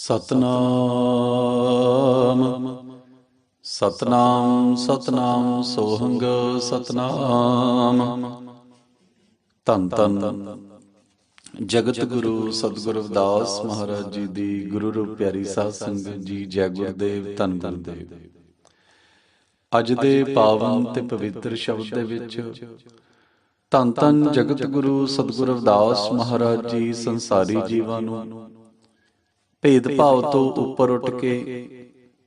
ਸਤਨਾਮ। ਸਤਨਾਮ ਸਤਨਾਮ, ਸੋਹੰਗ, ਸਤਨਾਮ। ਧੰਨ ਧੰਨ। ਜਗਤ ਗੁਰੂ ਸਤਿਗੁਰ ਰਵਿਦਾਸ ਮਹਾਰਾਜ ਜੀ ਦੀ ਗੁਰੂ ਰੂਪ ਪਿਆਰੀ ਸਾਧ ਸੰਗਤ ਜੀ, ਜੈ ਗੁਰਦੇਵ, ਧੰਨ ਗੁਰਦੇਵ। ਅੱਜ ਦੇ ਪਾਵਨ ਤੇ ਪਵਿੱਤਰ ਸ਼ਬਦ ਦੇ ਵਿੱਚ ਧੰਨ ਧੰਨ ਜਗਤ ਗੁਰੂ ਸਤਿਗੁਰ ਰਵਿਦਾਸ ਮਹਾਰਾਜ ਜੀ ਸੰਸਾਰੀ ਜੀਵਾਂ ਨੂੰ ਭੇਦ ਭਾਵ ਤੋਂ ਉੱਪਰ ਉੱਠ ਕੇ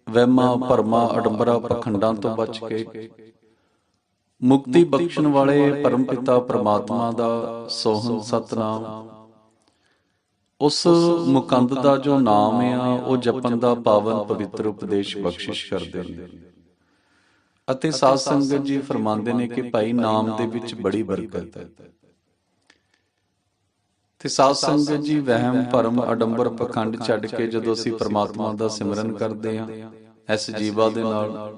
ਵਹਿਮਾਂ ਭਰਮਾਂ ਅਡੰਬਰਾ ਪਖੰਡਾਂ ਤੋਂ ਬਚ ਕੇ ਮੁਕਤੀ ਬਖਸ਼ਣ ਵਾਲੇ ਪਰਮ ਪਿਤਾ ਪ੍ਰਮਾਤਮਾ ਦਾ ਸੋਹਣ ਸਤਨਾਮ। ਉਸ ਮੁਕੰਦ ਦਾ ਜੋ ਨਾਮ ਆ ਉਹ ਜਪਣ ਦਾ ਪਾਵਨ ਪਵਿੱਤਰ ਉਪਦੇਸ਼ ਬਖਸ਼ਿਸ਼ ਕਰਦੇ ਨੇ। ਅਤੇ ਸਾਧ ਸੰਗਤ ਜੀ ਫਰਮਾਉਂਦੇ ਨੇ ਕਿ ਭਾਈ ਨਾਮ ਦੇ ਵਿੱਚ ਬੜੀ ਬਰਕਤ ਹੈ। ਤੇ ਸਾਧ ਸੰਗਤ ਜੀ, ਵਹਿਮ, ਭਰਮ, ਅਡੰਬਰ ਪਖੰਡ ਛੱਡ ਕੇ ਜਦੋਂ ਅਸੀਂ ਪ੍ਰਮਾਤਮਾ ਦਾ ਸਿਮਰਨ ਕਰਦੇ ਹਾਂ, ਇਸ ਜੀਵਾ ਦੇ ਨਾਲ,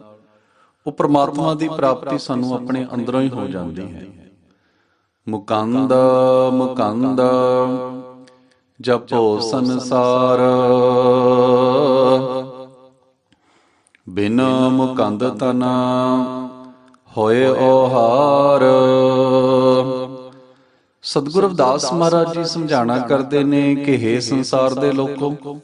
ਉਹ ਪ੍ਰਮਾਤਮਾ ਦੀ ਪ੍ਰਾਪਤੀ ਸਾਨੂੰ ਆਪਣੇ ਅੰਦਰੋਂ ਹੀ ਹੋ ਜਾਂਦੀ ਹੈ। ਮੁਕੰਦ ਮੁਕੰਦ, ਜਪੋ ਸੰਸਾਰ। ਬਿਨ ਮੁਕੰਦ ਤਨਾ ਹੋਏ ਓਹਾਰ ਸਤਿਗੁਰੂ ਰਵਿਦਾਸ ਮਹਾਰਾਜ ਜੀ ਸਮਝਾਣਾ ਕਰਦੇ ਨੇ ਕਿ हे ਸੰਸਾਰ ਦੇ ਲੋਕੋ,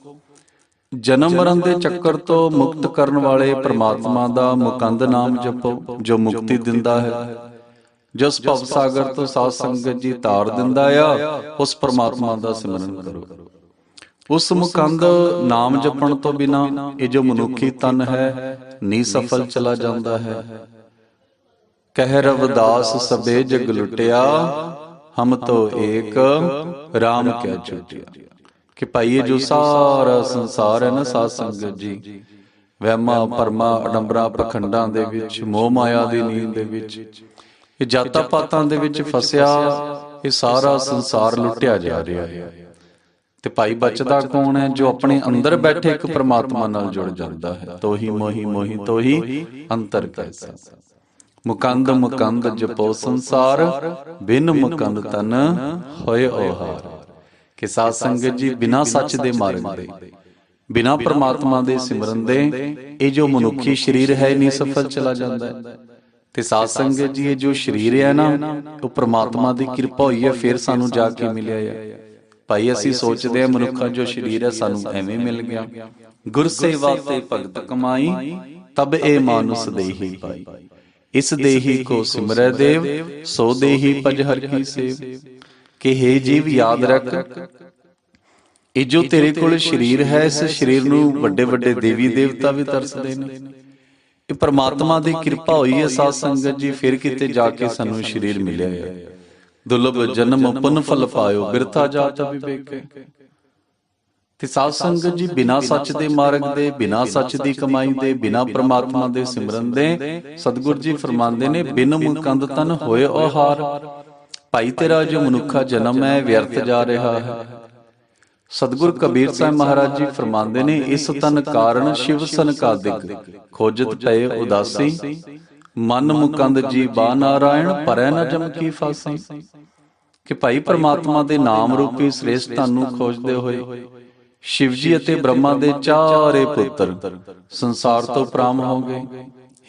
ਜਨਮ ਮਰਨ ਦੇ ਚੱਕਰ ਤੋਂ ਮੁਕਤ ਕਰਨ ਵਾਲੇ ਪ੍ਰਮਾਤਮਾ ਦਾ ਮੁਕੰਦ ਨਾਮ ਜਪੋ, ਜੋ ਮੁਕਤੀ ਦਿੰਦਾ ਹੈ। ਜਿਸ ਭਵ ਸਾਗਰ ਤੋਂ ਸਾਧ ਸੰਗਤ ਜੀ ਤਾਰ ਦਿੰਦਾ ਆ, ਉਸ ਪ੍ਰਮਾਤਮਾ ਦਾ ਸਿਮਰਨ ਕਰੋ। ਉਸ ਮੁਕੰਦ ਨਾਮ ਜਪਣ ਤੋਂ ਬਿਨਾ ਇਹ ਜੋ ਮਨੁੱਖੀ ਤਨ ਹੈ ਨੀ ਸਫਲ ਚਲਾ ਜਾਂਦਾ ਹੈ। ਕਹਿ ਰਵਦਾਸ ਸਬੇ ਜਗ ਲੁਟਿਆ ਹਮ ਤੋ ਏਕ RAM ਕਿਆ ਛੁਟਿਆ ਕਿ ਭਾਈ ਇਹ ਜੋ ਸਾਰਾ ਸੰਸਾਰ ਹੈ ਨਾ ਸਾਧ ਸੰਗਤ ਜੀ ਵਹਿਮਾਂ ਪਰਮਾ ਅਡੰਬਰਾ ਪਖੰਡਾਂ ਦੇ ਵਿੱਚ ਮੋਹ ਮਾਇਆ ਦੀ ਨੀਂਦ ਦੇ ਵਿੱਚ ਇਹ ਜਾਤਾਂ ਪਾਤਾਂ ਦੇ ਵਿੱਚ ਫਸਿਆ ਇਹ ਸਾਰਾ ਸੰਸਾਰ ਲੁੱਟਿਆ ਜਾ ਰਿਹਾ ਹੈ। ਤੇ ਭਾਈ ਬਚਦਾ ਕੌਣ ਹੈ ਜੋ ਆਪਣੇ ਅੰਦਰ ਬੈਠੇ ਇੱਕ ਪ੍ਰਮਾਤਮਾ ਨਾਲ ਜੁੜ ਜਾਂਦਾ ਹੈ। ਤੋਹੀ ਮੋਹੀ ਮੋਹੀ ਤੋਹੀ ਅੰਤਰ ਕੈਸਾ ਮੁਕੰਦ ਮੁਕੰਦ ਜਪੋ ਸੰਸਾਰ ਬਿਨ ਮੁਕੰਦ ਤਨ ਹੋਏ ਓਹਾਰ ਕਿ ਸਾਧ ਸੰਗਤ ਜੀ ਬਿਨਾ ਸੱਚ ਦੇ ਮਾਰਗ ਦੇ ਬਿਨਾ ਪ੍ਰਮਾਤਮਾ ਦੇ ਸਿਮਰਨ ਦੇ ਇਹ ਜੋ ਮਨੁੱਖੀ ਸਰੀਰ ਹੈ ਨਹੀਂ ਸਫਲ ਚਲਾ ਜਾਂਦਾ। ਹੈ। ਤੇ ਸਾਧ ਸੰਗਤ ਜੀ ਇਹ ਜੋ ਸਰੀਰ ਹੈ ਨਾ ਉਹ ਪ੍ਰਮਾਤਮਾ ਦੀ ਕਿਰਪਾ ਹੋਈ ਹੈ ਫਿਰ ਸਾਨੂੰ ਜਾ ਕੇ ਮਿਲਿਆ ਹੈ। ਭਾਈ ਅਸੀਂ ਸੋਚਦੇ ਹਾਂ ਮਨੁੱਖਾ ਜੋ ਸਰੀਰ ਹੈ ਸਾਨੂੰ ਐਵੇਂ ਮਿਲ ਗਿਆ। ਗੁਰ ਸੇਵਾ ਤੇ ਭਗਤ ਕਮਾਈ ਤਬ ਇਹ ਮਾਨੁਸ ਦੇਹੀ। ਪਾਈ ਇਸ ਦੇਹੀ ਕੋ ਸਿਮਰੈ ਦੇਵ ਸੋ ਦੇਹੀ ਭਜ ਹਰ ਕੀ ਸੇਵ। ਕਿ हे ਜੀਵ ਯਾਦ ਰੱਖ। ਇਹ ਜੋ ਤੇਰੇ ਕੋਲ ਸਰੀਰ ਹੈ ਇਸ ਸਰੀਰ ਨੂੰ ਵੱਡੇ ਵੱਡੇ ਦੇਵੀ ਦੇਵਤਾ ਵੀ ਤਰਸਦੇ ਨੇ। ਇਹ ਪ੍ਰਮਾਤਮਾ ਦੀ ਕਿਰਪਾ ਹੋਈ ਹੈ ਸਾਧ ਸੰਗਤ ਜੀ ਫਿਰ ਕਿਤੇ ਜਾ ਕੇ ਸਾਨੂੰ ਸਰੀਰ ਮਿਲਿਆ ਹੈ। ਦੁਰਲਭ ਜਨਮ ਪੁਨ ਫਲ ਪਾਇਓ ਬਿਰਥਾ ਜਾਤ ਵਿਵੇਕੇ। ਤੇ ਸਾਧ ਸੰਗਤ ਜੀ ਬਿਨਾ ਸੱਚ ਦੇ ਮਾਰਗ ਦੇ ਬਿਨਾ ਸੱਚ ਦੀ ਕਮਾਈ ਦੇ ਬਿਨਾ ਪ੍ਰਮਾਤਮਾ ਦੇ ਸਿਮਰਨ ਦੇ ਸਤਿਗੁਰ ਜੀ ਫਰਮਾਉਂਦੇ ਨੇ ਬਿਨ ਮੁਕੰਦ ਤਨ ਹੋਏ ਔਹਾਰ ਭਾਈ ਤੇਰਾ ਜੋ ਮਨੁੱਖਾ ਜਨਮ ਹੈ ਵਿਅਰਥ ਜਾ ਰਿਹਾ ਹੈ। ਸਤਿਗੁਰ ਕਬੀਰ ਸਾਹਿਬ ਮਹਾਰਾਜ ਜੀ ਫਰਮਾਉਂਦੇ ਨੇ ਇਸ ਤਨ ਕਾਰਨ ਸ਼ਿਵ ਸੰਕਾਦਿਕ ਖੋਜਤ ਪਏ ਉਦਾਸੀ। ਮਨ ਮੁਕੰਦ ਜੀ ਬਾ ਨਾਰਾਇਣ ਪਰੈ ਨ ਜਮ ਕੀ ਫਾਸੀ। ਕਿ ਭਾਈ ਪ੍ਰਮਾਤਮਾ ਦੇ ਨਾਮ ਰੂਪੀ ਸ੍ਰੇਸ਼ਟ ਨੂੰ ਖੋਜਦੇ ਹੋਏ ਸ਼ਿਵਜੀ ਅਤੇ ਬ੍ਰਹਮਾ ਦੇ ਚਾਰੇ ਪੁੱਤਰ, ਸੰਸਾਰ ਤੋਂ ਪ੍ਰਾਮ ਹੋ ਗਏ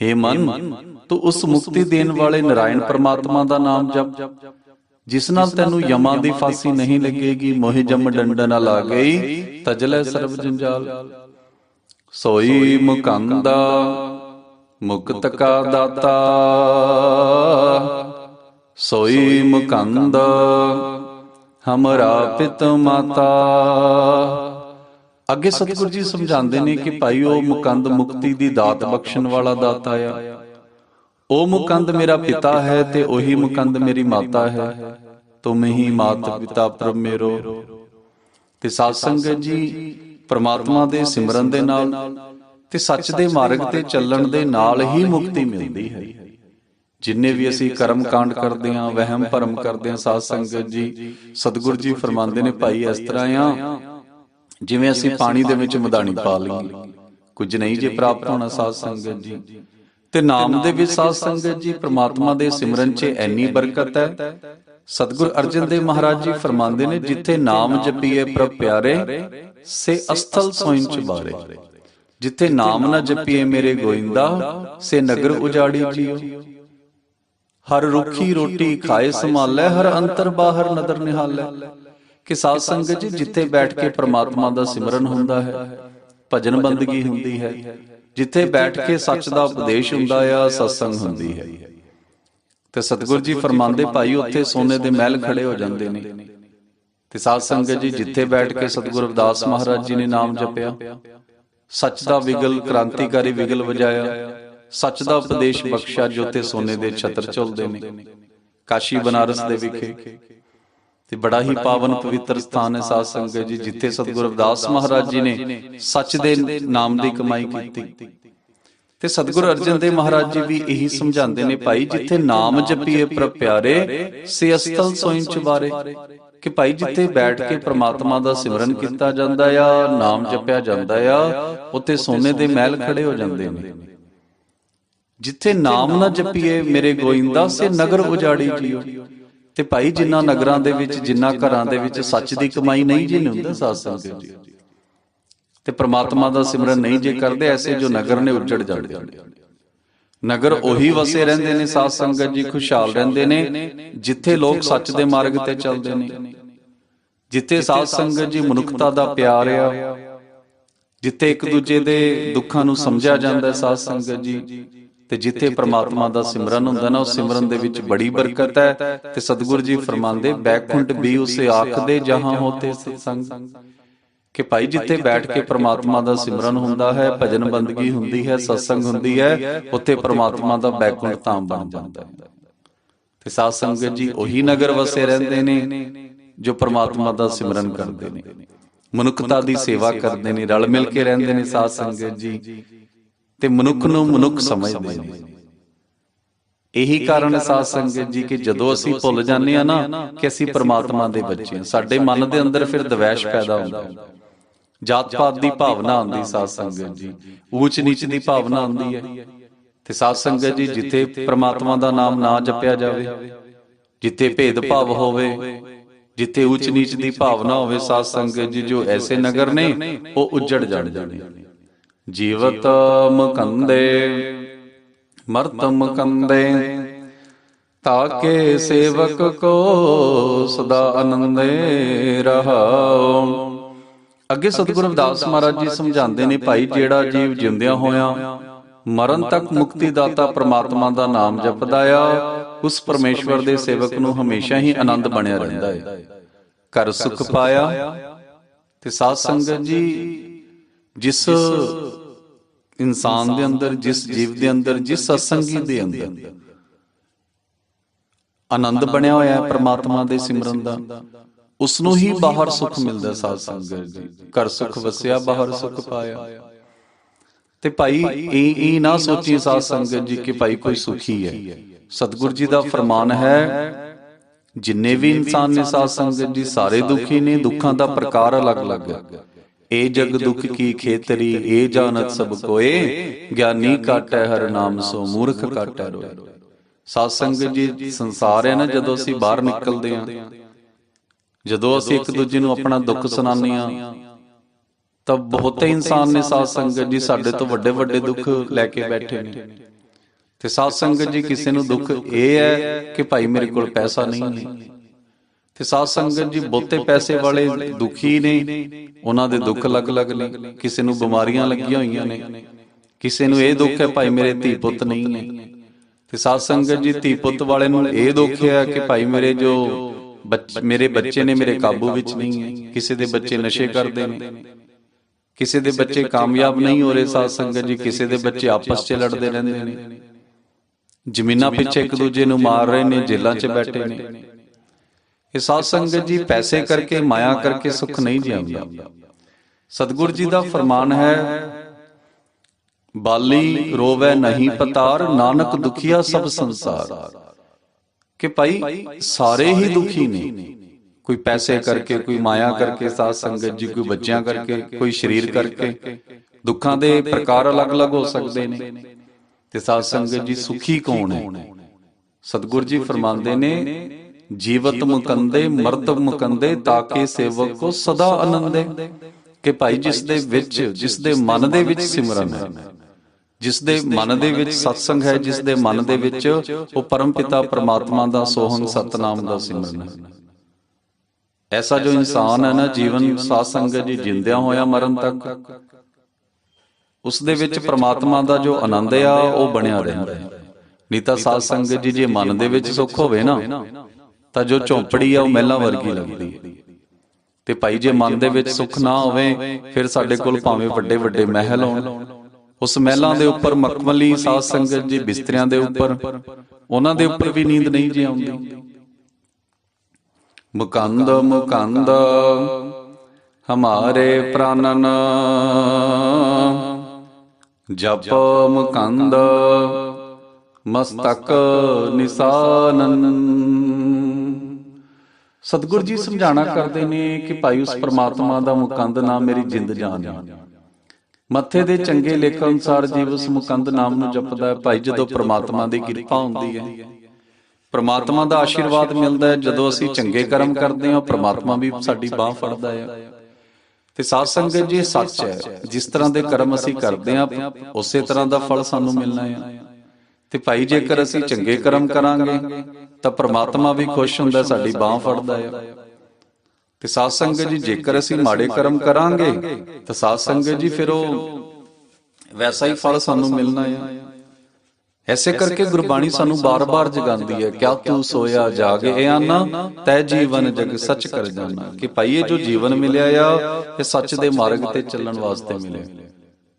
हे ਮਨ, ਤੂੰ ਉਸ ਮੁਕਤੀ ਦੇਣ ਵਾਲੇ ਨਾਰਾਇਣ ਪ੍ਰਮਾਤਮਾ ਦਾ ਨਾਮ ਜਪ, ਜਿਸ ਨਾਲ ਤੈਨੂੰ ਯਮਾਂ ਦੀ ਫਾਂਸੀ ਨਹੀਂ ਲੱਗੇਗੀ, ਮੋਹਿ ਜਮ ਡੰਡਾ ਲਾ ਗਈ ਤਜਲੇ ਸਰਬ ਜੰਜਾਲ। ਸੋਈ ਮੁਕੰਦਾ, ਮੁਕਤ ਕਾ ਦਾਤਾ। ਸੋਈ ਮੁਕੰਦਾ, ਹਮਰਾ ਪਿਤ ਮਾਤਾ। ਅੱਗੇ ਸਤਿਗੁਰੂ ਜੀ ਸਮਝਾਉਂਦੇ ਨੇ ਕਿ ਭਾਈ ਉਹ ਮੁਕੰਦ ਮੁਕਤੀ ਦੀ ਦਾਤ ਬਖਸ਼ਣ ਵਾਲਾ ਦਾਤਾ ਆ। ਉਹ ਮੁਕੰਦ ਮੇਰਾ ਪਿਤਾ ਹੈ ਤੇ ਉਹੀ ਮੁਕੰਦ ਮੇਰੀ ਮਾਤਾ ਹੈ। ਤੁਮ ਹੀ ਮਾਤ ਪਿਤਾ ਪ੍ਰਭ ਮੇਰੋ। ਤੇ ਸਾਧ ਸੰਗਤ ਜੀ ਪ੍ਰਮਾਤਮਾ ਦੇ ਸਿਮਰਨ ਦੇ ਨਾਲ ਤੇ ਸੱਚ ਦੇ ਮਾਰਗ ਤੇ ਚੱਲਣ ਦੇ ਨਾਲ ਹੀ ਮੁਕਤੀ ਮਿਲਦੀ ਹੈ। ਜਿੰਨੇ ਵੀ ਅਸੀਂ ਕਰਮ ਕਾਂਡ ਕਰਦੇ ਆਂ ਵਹਿਮ ਭਰਮ ਕਰਦੇ ਆਂ ਸਾਧ ਸੰਗਤ ਜੀ। ਸਤਿਗੁਰੂ ਜੀ ਫਰਮਾਉਂਦੇ ਨੇ ਭਾਈ ਇਸ ਤਰ੍ਹਾਂ ਆ। ਜਿਵੇਂ ਅਸੀਂ ਪਾਣੀ ਦੇ ਵਿੱਚ ਮਧਾਣੀ ਪਾ ਲਈਏ। ਕੁਝ ਨਹੀਂ ਜੇ ਪ੍ਰਾਪਤ ਹੋਣਾ ਸਾਧ ਸੰਗਤ ਜੀ। ਤੇ ਨਾਮ ਦੇ ਵਿੱਚ ਸਾਧ ਸੰਗਤ ਜੀ ਪ੍ਰਮਾਤਮਾ ਦੇ ਸਿਮਰਨ 'ਚ ਐਨੀ ਬਰਕਤ ਹੈ। ਸਤਿਗੁਰ ਅਰਜਨ ਦੇਵ ਮਹਾਰਾਜ ਜੀ ਫਰਮਾਉਂਦੇ ਨੇ ਜਿੱਥੇ ਨਾਮ ਜਪੀਏ ਪ੍ਰਭ ਪਿਆਰੇ ਸੇ ਅਸਥਲ ਸੋਇੰ ਚ ਬਾਰੇ। ਜਿੱਥੇ ਨਾਮ ਨਾ ਜਪੀਏ ਮੇਰੇ ਗੋਇੰਦਾ ਸੇ ਨਗਰ ਉਜਾੜੀ ਜੀਓ ਹਰ ਰੁੱਖੀ ਰੋਟੀ ਖਾਏ ਸੰਭਾਲੈ ਹਰ ਅੰਤਰ ਬਾਹਰ ਨਦਰ ਨਿਹਾਲੈ। ਕਿ ਸਾਧ ਸੰਗਤ ਜੀ ਜਿੱਥੇ ਬੈਠ ਕੇ ਪ੍ਰਮਾਤਮਾ ਦਾ ਸਿਮਰਨ ਹੁੰਦਾ ਹੈ ਭਜਨ ਬੰਦਗੀ ਹੁੰਦੀ ਹੈ ਜਿੱਥੇ ਬੈਠ ਕੇ ਸੱਚ ਦਾ ਉਪਦੇਸ਼ ਹੁੰਦਾ ਆ ਸਤਸੰਗ ਹੁੰਦੀ ਹੈ। ਤੇ ਸਤਿਗੁਰ ਜੀ ਫਰਮਾਉਂਦੇ ਭਾਈ ਉੱਥੇ ਸੋਨੇ ਦੇ ਮਹਿਲ ਖੜੇ ਹੋ ਜਾਂਦੇ ਨੇ। ਤੇ ਸਾਧ ਸੰਗਤ ਜੀ ਜਿੱਥੇ ਬੈਠ ਕੇ ਸਤਿਗੁਰ ਰਵਿਦਾਸ ਮਹਾਰਾਜ ਜੀ ਨੇ ਨਾਮ ਜਪਿਆ। ਸੱਚ ਦਾ ਵਿਗਲ ਕ੍ਰਾਂਤੀਕਾਰੀ ਵਿਗਲ ਵਜਾਇਆ। ਸੱਚ ਦਾ ਉਪਦੇਸ਼ ਬਖਸ਼ਾ ਜੋ ਤੇ ਸੋਨੇ ਦੇ ਛਤਰ ਝੁਲਦੇ ਨੇ। ਕਾਸ਼ੀ ਬਨਾਰਸ ਦੇ ਵਿਖੇ। ਤੇ ਬੜਾ ਹੀ ਪਾਵਨ ਪਵਿੱਤਰ ਸਥਾਨ ਹੈ ਸਾਧ ਸੰਗਤ ਜੀ ਜਿੱਥੇ ਸਤਿਗੁਰੂ ਰਵਿਦਾਸ ਮਹਾਰਾਜ ਜੀ ਨੇ ਸੱਚ ਦੇ ਨਾਮ ਦੀ ਕਮਾਈ ਕੀਤੀ। ਤੇ ਸਤਿਗੁਰੂ ਅਰਜਨ ਦੇਵ ਮਹਾਰਾਜ ਜੀ ਵੀ ਇਹੀ ਸਮਝਾਉਂਦੇ ਨੇ ਭਾਈ ਜਿੱਥੇ ਨਾਮ ਜਪੀਏ ਪ੍ਰਭ ਪਿਆਰੇ ਸੇ ਅਸਤਲ ਸੋਇੰ ਚਬਾਰੇ। ਕਿ ਭਾਈ ਜਿੱਥੇ ਬੈਠ ਕੇ ਪ੍ਰਮਾਤਮਾ ਦਾ ਸਿਮਰਨ ਕੀਤਾ ਜਾਂਦਾ ਆ ਨਾਮ ਜਪਿਆ ਜਾਂਦਾ ਆ ਉੱਥੇ ਸੋਨੇ ਦੇ ਮਹਿਲ ਖੜੇ ਹੋ ਜਾਂਦੇ ਨੇ। ਜਿੱਥੇ ਨਾਮ ਨਾ ਜਪੀਏ ਮੇਰੇ ਗੋਇੰਦਾ ਸੇ ਨਗਰ ਉਜਾੜੀ ਜੀਓ ਤੇ ਭਾਈ ਜਿਨ੍ਹਾਂ ਨਗਰਾਂ ਦੇ ਵਿੱਚ ਜਿਨ੍ਹਾਂ ਘਰਾਂ ਦੇ ਵਿੱਚ ਸੱਚ ਦੀ ਕਮਾਈ ਨਹੀਂ ਜੀ ਹੁੰਦਾ ਸਾਧ ਸੰਗਤ ਜੀ। ਤੇ ਪ੍ਰਮਾਤਮਾ ਦਾ ਸਿਮਰਨ ਨਹੀਂ ਜੇ ਕਰਦੇ ਐਸੇ ਜੋ ਨਗਰ ਨੇ ਉੱਜੜ ਜਾਂਦੇ ਨਗਰ ਉਹੀ ਵਸੇ ਰਹਿੰਦੇ ਨੇ ਸਾਧ ਸੰਗਤ ਜੀ ਖੁਸ਼ਹਾਲ ਰਹਿੰਦੇ ਨੇ ਜਿੱਥੇ ਲੋਕ ਸੱਚ ਦੇ ਮਾਰਗ ਤੇ ਚੱਲਦੇ ਨੇ। ਜਿੱਥੇ ਸਾਧ ਸੰਗਤ ਜੀ ਮਨੁੱਖਤਾ ਦਾ ਪਿਆਰ ਆ ਜਿੱਥੇ ਇੱਕ ਦੂਜੇ ਦੇ ਦੁੱਖਾਂ ਨੂੰ ਸਮਝਿਆ ਜਾਂਦਾ ਸਾਧ ਸੰਗਤ ਜੀ। ਤੇ ਜਿੱਥੇ ਪ੍ਰਮਾਤਮਾ ਦਾ ਸਿਮਰਨ ਹੁੰਦਾ ਨਾ ਉਸ ਸਿਮਰਨ ਦੇ ਵਿੱਚ ਬੜੀ ਬਰਕਤ ਹੈ ਤੇ ਸਤਿਗੁਰੂ ਜੀ ਫਰਮਾਉਂਦੇ ਬੈਕੁੰਠ ਵੀ ਉਸੇ ਆਖਦੇ ਜਹਾਂ ਹੋਤੇ ਸਤਸੰਗ। ਕਿ ਭਾਈ ਜਿੱਥੇ ਬੈਠ ਕੇ ਪ੍ਰਮਾਤਮਾ ਦਾ ਸਿਮਰਨ ਹੁੰਦਾ ਹੈ ਭਜਨ ਬੰਦਗੀ ਹੁੰਦੀ ਹੈ ਸਤਸੰਗ ਹੁੰਦੀ ਹੈ ਉੱਥੇ ਪ੍ਰਮਾਤਮਾ ਦਾ ਬੈਕੁੰਠ ਧਾਮ ਬਣ ਜਾਂਦਾ ਹੈ। ਤੇ ਸਾਧ ਸੰਗਤ ਜੀ ਉਹੀ ਨਗਰ ਵਸੇ ਰਹਿੰਦੇ ਨੇ ਜੋ ਪ੍ਰਮਾਤਮਾ ਦਾ ਸਿਮਰਨ ਕਰਦੇ ਨੇ। ਮਨੁੱਖਤਾ ਦੀ ਸੇਵਾ ਕਰਦੇ ਨੇ ਰਲ ਮਿਲ ਕੇ ਰਹਿੰਦੇ ਨੇ ਸਾਧ ਸੰਗਤ ਜੀ। ਤੇ ਮਨੁੱਖ ਨੂੰ ਮਨੁੱਖ ਸਮਝਦੇ ਨੇ। ਇਹੀ ਕਾਰਨ ਸਾਧ ਸੰਗਤ ਜੀ ਕਿ ਜਦੋਂ ਅਸੀਂ ਭੁੱਲ ਜਾਂਦੇ ਆ ਨਾ ਕਿ ਅਸੀਂ ਪ੍ਰਮਾਤਮਾ ਦੇ ਬੱਚੇ ਹਾਂ ਸਾਡੇ ਮਨ ਦੇ ਅੰਦਰ ਫਿਰ ਦਵੈਸ਼ ਪੈਦਾ ਹੁੰਦਾ ਹੈ। ਜਾਤ ਪਾਤ ਦੀ ਭਾਵਨਾ ਆਉਂਦੀ ਸਾਧ ਸੰਗਤ ਜੀ ਊਚ ਨੀਚ ਦੀ ਭਾਵਨਾ ਆਉਂਦੀ ਹੈ। ਤੇ ਸਾਧ ਸੰਗਤ ਜੀ ਜਿੱਥੇ ਪ੍ਰਮਾਤਮਾ ਦਾ ਨਾਮ ਨਾ ਜਪਿਆ ਜਾਵੇ ਜਿੱਥੇ ਭੇਦ ਭਾਵ ਹੋਵੇ ਜਿੱਥੇ ਊਚ ਨੀਚ ਦੀ ਭਾਵਨਾ ਹੋਵੇ ਸਾਧ ਸੰਗਤ ਜੀ ਜੋ ਐਸੇ ਨਗਰ ਨੇ ਉਹ ਉੱਜੜ ਜਾਂਦੇ ਨੇ ਜੀਵਤ ਮੁਕੰਦੇ ਮਰਤ ਮੁਕੰਦੇ ਤਾਕੇ ਸੇਵਕ ਕੋ ਸਦਾ ਆਨੰਦੇ ਰਹਾਉ। ਅੱਗੇ ਸਤਿਗੁਰੂ ਰਵਿਦਾਸ ਮਹਾਰਾਜ ਜੀ ਸਮਝਾਉਂਦੇ ਨੇ ਭਾਈ, ਜਿਹੜਾ ਜੀਵ ਜਿਉਂਦਿਆਂ ਹੋਇਆ ਮਰਨ ਤੱਕ ਮੁਕਤੀ ਦਾਤਾ ਪ੍ਰਮਾਤਮਾ ਦਾ ਨਾਮ ਜਪਦਾ ਆ, ਉਸ ਪਰਮੇਸ਼ਵਰ ਦੇ ਸੇਵਕ ਨੂੰ ਹਮੇਸ਼ਾ ਹੀ ਆਨੰਦ ਬਣਿਆ ਰਹਿੰਦਾ ਹੈ। ਘਰ ਸੁਖ ਪਾਇਆ ਤੇ ਸਾਧ ਸੰਗਤ ਜੀ ਜਿਸ ਇਨਸਾਨ ਦੇ ਅੰਦਰ, ਜਿਸ ਜੀਵ ਦੇ ਅੰਦਰ, ਜਿਸ ਸਤਸੰਗੀ ਦੇ ਅੰਦਰ ਆਨੰਦ ਬਣਿਆ ਹੋਇਆ ਹੈ ਪ੍ਰਮਾਤਮਾ ਦੇ ਸਿਮਰਨ ਦਾ ਉਸ ਨੂੰ ਹੀ ਬਾਹਰ ਸੁਖ ਮਿਲਦਾ ਸਾਧ ਸੰਗਤ ਜੀ ਘਰ ਸੁਖ ਵਸਿਆ, ਬਾਹਰ ਸੁਖ ਪਾਇਆ। ਤੇ ਭਾਈ, ਇਹ ਇਹ ਨਾ ਸੋਚੀ ਸਾਧ ਸੰਗਤ ਜੀ ਕਿ ਭਾਈ ਕੋਈ ਸੁਖੀ ਹੈ। ਸਤਿਗੁਰ ਜੀ ਦਾ ਫਰਮਾਨ ਹੈ, ਜਿੰਨੇ ਵੀ ਇਨਸਾਨ ਨੇ ਸਾਧ ਸੰਗਤ ਜੀ, ਸਾਰੇ ਦੁਖੀ ਨੇ, ਦੁੱਖਾਂ ਦਾ ਪ੍ਰਕਾਰ ਅਲੱਗ-ਅਲੱਗ ਹੈ। ਏ ਜਗ ਦੁਖ ਕੀ ਖੇਤਰੀ ਏ ਜਾਣਤ ਸਭ ਕੋਏ ਗਿਆਨੀ ਕਾਟੈ ਹਰ ਨਾਮ ਸੋ ਮੂਰਖ ਕਾਟੈ ਰੋਏ। ਸਾਧ ਸੰਗਤ ਜੀ ਸੰਸਾਰ ਹੈ ਨਾ ਜਦੋਂ ਅਸੀਂ ਬਾਹਰ ਨਿਕਲਦੇ ਹਾਂ। ਜਦੋਂ ਅਸੀਂ ਇੱਕ ਦੂਜੇ ਨੂੰ ਆਪਣਾ ਦੁੱਖ ਸੁਣਾਉਂਦੇ ਹਾਂ ਤਾਂ ਬਹੁਤੇ ਇਨਸਾਨ ਨੇ ਸਾਧ ਸੰਗਤ ਜੀ ਸਾਡੇ ਤੋਂ ਵੱਡੇ ਵੱਡੇ ਦੁੱਖ ਲੈ ਕੇ ਬੈਠੇ ਨੇ। ਤੇ ਸਾਧ ਸੰਗਤ ਜੀ ਕਿਸੇ ਨੂੰ ਦੁੱਖ ਇਹ ਹੈ ਕਿ ਭਾਈ ਮੇਰੇ ਕੋਲ ਪੈਸਾ ਨਹੀਂ ਹੈ। ਤੇ ਸਾਧ ਸੰਗਤ ਜੀ ਬਹੁਤੇ ਪੈਸੇ ਵਾਲੇ ਦੁਖੀ ਨੇ ਉਹਨਾਂ ਦੇ ਦੁੱਖ ਅਲੱਗ-ਅਲੱਗ ਨੇ ਕਿਸੇ ਨੂੰ ਬਿਮਾਰੀਆਂ ਲੱਗੀਆਂ ਹੋਈਆਂ ਨੇ ਕਿਸੇ ਨੂੰ ਇਹ ਦੁੱਖ ਹੈ ਭਾਈ ਮੇਰੇ ਧੀ ਪੁੱਤ ਨਹੀਂ। ਨੇ ਤੇ ਸਾਧ ਸੰਗਤ ਜੀ ਧੀ ਪੁੱਤ ਵਾਲੇ ਨੂੰ ਇਹ ਦੁੱਖ ਹੈ ਕਿ ਭਾਈ ਮੇਰੇ ਜੋ ਮੇਰੇ ਬੱਚੇ ਨੇ ਮੇਰੇ ਕਾਬੂ ਵਿੱਚ ਨਹੀਂ ਹੈ ਕਿਸੇ ਦੇ ਬੱਚੇ ਨਸ਼ੇ ਕਰਦੇ ਨੇ। ਕਿਸੇ ਦੇ ਬੱਚੇ ਕਾਮਯਾਬ ਨਹੀਂ ਹੋ ਰਹੇ ਸਾਧ ਸੰਗਤ ਜੀ ਕਿਸੇ ਦੇ ਬੱਚੇ ਆਪਸ 'ਚ ਲੜਦੇ ਰਹਿੰਦੇ ਨੇ। ਜ਼ਮੀਨਾਂ ਪਿੱਛੇ ਇੱਕ ਦੂਜੇ ਨੂੰ ਮਾਰ ਰਹੇ ਨੇ ਜੇਲ੍ਹਾਂ 'ਚ ਬੈਠੇ ਨੇ ਇਹ ਸਾਧ ਸੰਗਤ ਜੀ ਪੈਸੇ ਕਰਕੇ, ਮਾਇਆ ਕਰਕੇ ਸੁੱਖ ਨਹੀਂ ਜਿਉਂਦਾ। ਸਤਿਗੁਰੂ ਜੀ ਦਾ ਫਰਮਾਨ ਹੈ, ਬਾਲੀ ਰੋਵੇ ਨਹੀਂ ਪਤਾਰ, ਨਾਨਕ ਦੁਖੀਆ ਸਭ ਸੰਸਾਰ। ਕਿ ਭਾਈ, ਸਾਰੇ ਹੀ ਦੁਖੀ ਨੇ। ਕੋਈ ਪੈਸੇ ਕਰਕੇ, ਕੋਈ ਮਾਇਆ ਕਰਕੇ, ਸਾਧ ਸੰਗਤ ਜੀ, ਕੋਈ ਬੱਚਿਆਂ ਕਰਕੇ, ਕੋਈ ਸਰੀਰ ਕਰਕੇ। ਦੁੱਖਾਂ ਦੇ ਪ੍ਰਕਾਰ ਅਲੱਗ-ਅਲੱਗ ਹੋ ਸਕਦੇ ਨੇ। ਤੇ ਸਾਧ ਸੰਗਤ ਜੀ ਸੁਖੀ ਕੌਣ ਹੈ? ਸਤਿਗੁਰ ਜੀ ਫਰਮਾਉਂਦੇ ਨੇ ਜੀਵਤ ਮੁਕੰਦੇ ਮਰਤਬ ਮੁਕੰਦੇ ਤਾਕੇ ਸੇਵਕ ਕੋ ਸਦਾ ਆਨੰਦੇ ਕਿ ਭਾਈ ਜਿਸ ਦੇ ਵਿੱਚ ਜਿਸ ਦੇ ਮਨ ਦੇ ਵਿੱਚ ਸਿਮਰਨ ਹੈ। ਜਿਸ ਦੇ ਮਨ ਦੇ ਵਿੱਚ ਸਤਸੰਗ ਹੈ ਜਿਸ ਦੇ ਮਨ ਦੇ ਵਿੱਚ ਉਹ ਪਰਮ ਪਿਤਾ ਪਰਮਾਤਮਾ ਦਾ ਸੋਹਣ ਸਤਨਾਮ ਦਾ ਸਿਮਰਨ ਹੈ। ਐਸਾ ਜੋ ਇਨਸਾਨ ਹੈ ਨਾ ਜੀਵਨ ਸਾਧ ਸੰਗਤ ਜੀ ਜਿੰਦਿਆਂ ਹੋਇਆ ਮਰਨ ਤੱਕ। ਉਸ ਦੇ ਵਿੱਚ ਪ੍ਰਮਾਤਮਾ ਦਾ ਜੋ ਆਨੰਦ ਆ ਉਹ ਬਣਿਆ ਰਹਿੰਦਾ ਹੈ। ਨਹੀਂ ਤਾਂ ਸਾਧ ਸੰਗਤ ਜੀ ਜੇ ਮਨ ਦੇ ਵਿੱਚ ਸੁੱਖ ਹੋਵੇ ਨਾ। ਤਾਂ ਜੋ ਝੌਂਪੜੀ ਆ ਉਹ ਮਹਿਲਾਂ ਵਰਗੀ ਲੱਗਦੀ ਹੈ। ਤੇ ਭਾਈ ਜੇ ਮਨ ਦੇ ਵਿੱਚ ਸੁੱਖ ਨਾ ਹੋਵੇ ਫਿਰ ਸਾਡੇ ਕੋਲ ਭਾਵੇਂ ਵੱਡੇ ਵੱਡੇ ਮਹਿਲ ਹੋਣ। ਉਸ ਮਹਿਲਾਂ ਦੇ ਉੱਪਰ ਮਖਮਲੀ ਸਾਧ ਸੰਗਤ ਜੀ ਬਿਸਤਰਿਆਂ ਦੇ ਉੱਪਰ ਉਹਨਾਂ ਦੇ ਉੱਪਰ ਵੀ ਨੀਂਦ ਨਹੀਂ ਜੇ ਆਉਂਦੀ। ਮੁਕੰਦ ਮੁਕੰਦ ਹਮਾਰੇ ਪ੍ਰਾਨਨ। ਜਪ ਮੁਕੰਦ ਮਸਤਕ ਨਿਸਾਨਨ। ਸਤਿਗੁਰ ਜੀ ਸਮਝਾਣਾ ਕਰਦੇ ਨੇ ਕਿ ਭਾਈ ਉਸ ਪ੍ਰਮਾਤਮਾ ਦਾ ਮੁਕੰਦ ਨਾਮ ਮੇਰੀ ਜਿੰਦ ਜਾਨ ਹੈ ਮੱਥੇ ਦੇ ਚੰਗੇ ਲੇਖ ਅਨੁਸਾਰ ਜੀਵ ਉਸ ਮੁਕੰਦ ਨਾਮ ਨੂੰ ਜਪਦਾ ਹੈ। ਭਾਈ ਜਦੋਂ ਪ੍ਰਮਾਤਮਾ ਦੀ ਕਿਰਪਾ ਹੁੰਦੀ ਹੈ। ਪ੍ਰਮਾਤਮਾ ਦਾ ਆਸ਼ੀਰਵਾਦ ਮਿਲਦਾ ਹੈ। ਜਦੋਂ ਅਸੀਂ ਚੰਗੇ ਕਰਮ ਕਰਦੇ ਹਾਂ ਪ੍ਰਮਾਤਮਾ ਵੀ ਸਾਡੀ ਬਾਹ ਫੜਦਾ ਹੈ। ਤੇ ਸਾਧ ਸੰਗਤ ਜੀ ਸੱਚ ਹੈ ਜਿਸ ਤਰ੍ਹਾਂ ਦੇ ਕਰਮ ਅਸੀਂ ਕਰਦੇ ਹਾਂ ਉਸੇ ਤਰ੍ਹਾਂ ਦਾ ਫਲ ਸਾਨੂੰ ਮਿਲਣਾ ਹੈ। ਤੇ ਭਾਈ ਜੇਕਰ ਅਸੀਂ ਚੰਗੇ ਕਰਮ ਕਰਾਂਗੇ ਤਾਂ ਪ੍ਰਮਾਤਮਾ ਵੀ ਖੁਸ਼ ਹੁੰਦਾ ਸਾਡੀ ਬਾਹ ਫੜਦਾ ਹੈ ਤੇ ਸਾਧ ਸੰਗਤ ਜੀ ਜੇਕਰ ਅਸੀਂ ਮਾੜੇ ਕਰਮ ਕਰਾਂਗੇ ਤਾਂ ਸਾਧ ਸੰਗਤ ਜੀ ਫਿਰ। ਉਹ ਵੈਸਾ ਹੀ ਫਲ ਸਾਨੂੰ ਮਿਲਣਾ ਹੈ ਐਸੇ ਕਰਕੇ ਗੁਰਬਾਣੀ ਸਾਨੂੰ ਬਾਰ-ਬਾਰ ਜਗਾਉਂਦੀ ਹੈ ਕਿਆ ਤੂੰ ਸੋਇਆ ਜਾਗ ਇਹ ਆਨਾ ਤੈ ਜੀਵਨ ਜਗ ਸੱਚ ਕਰ ਜਾਣਾ ਕਿ ਭਾਈ ਇਹ ਜੋ ਜੀਵਨ ਮਿਲਿਆ ਆ ਇਹ ਸੱਚ ਦੇ ਮਾਰਗ ਤੇ ਚੱਲਣ ਵਾਸਤੇ ਮਿਲਿਆ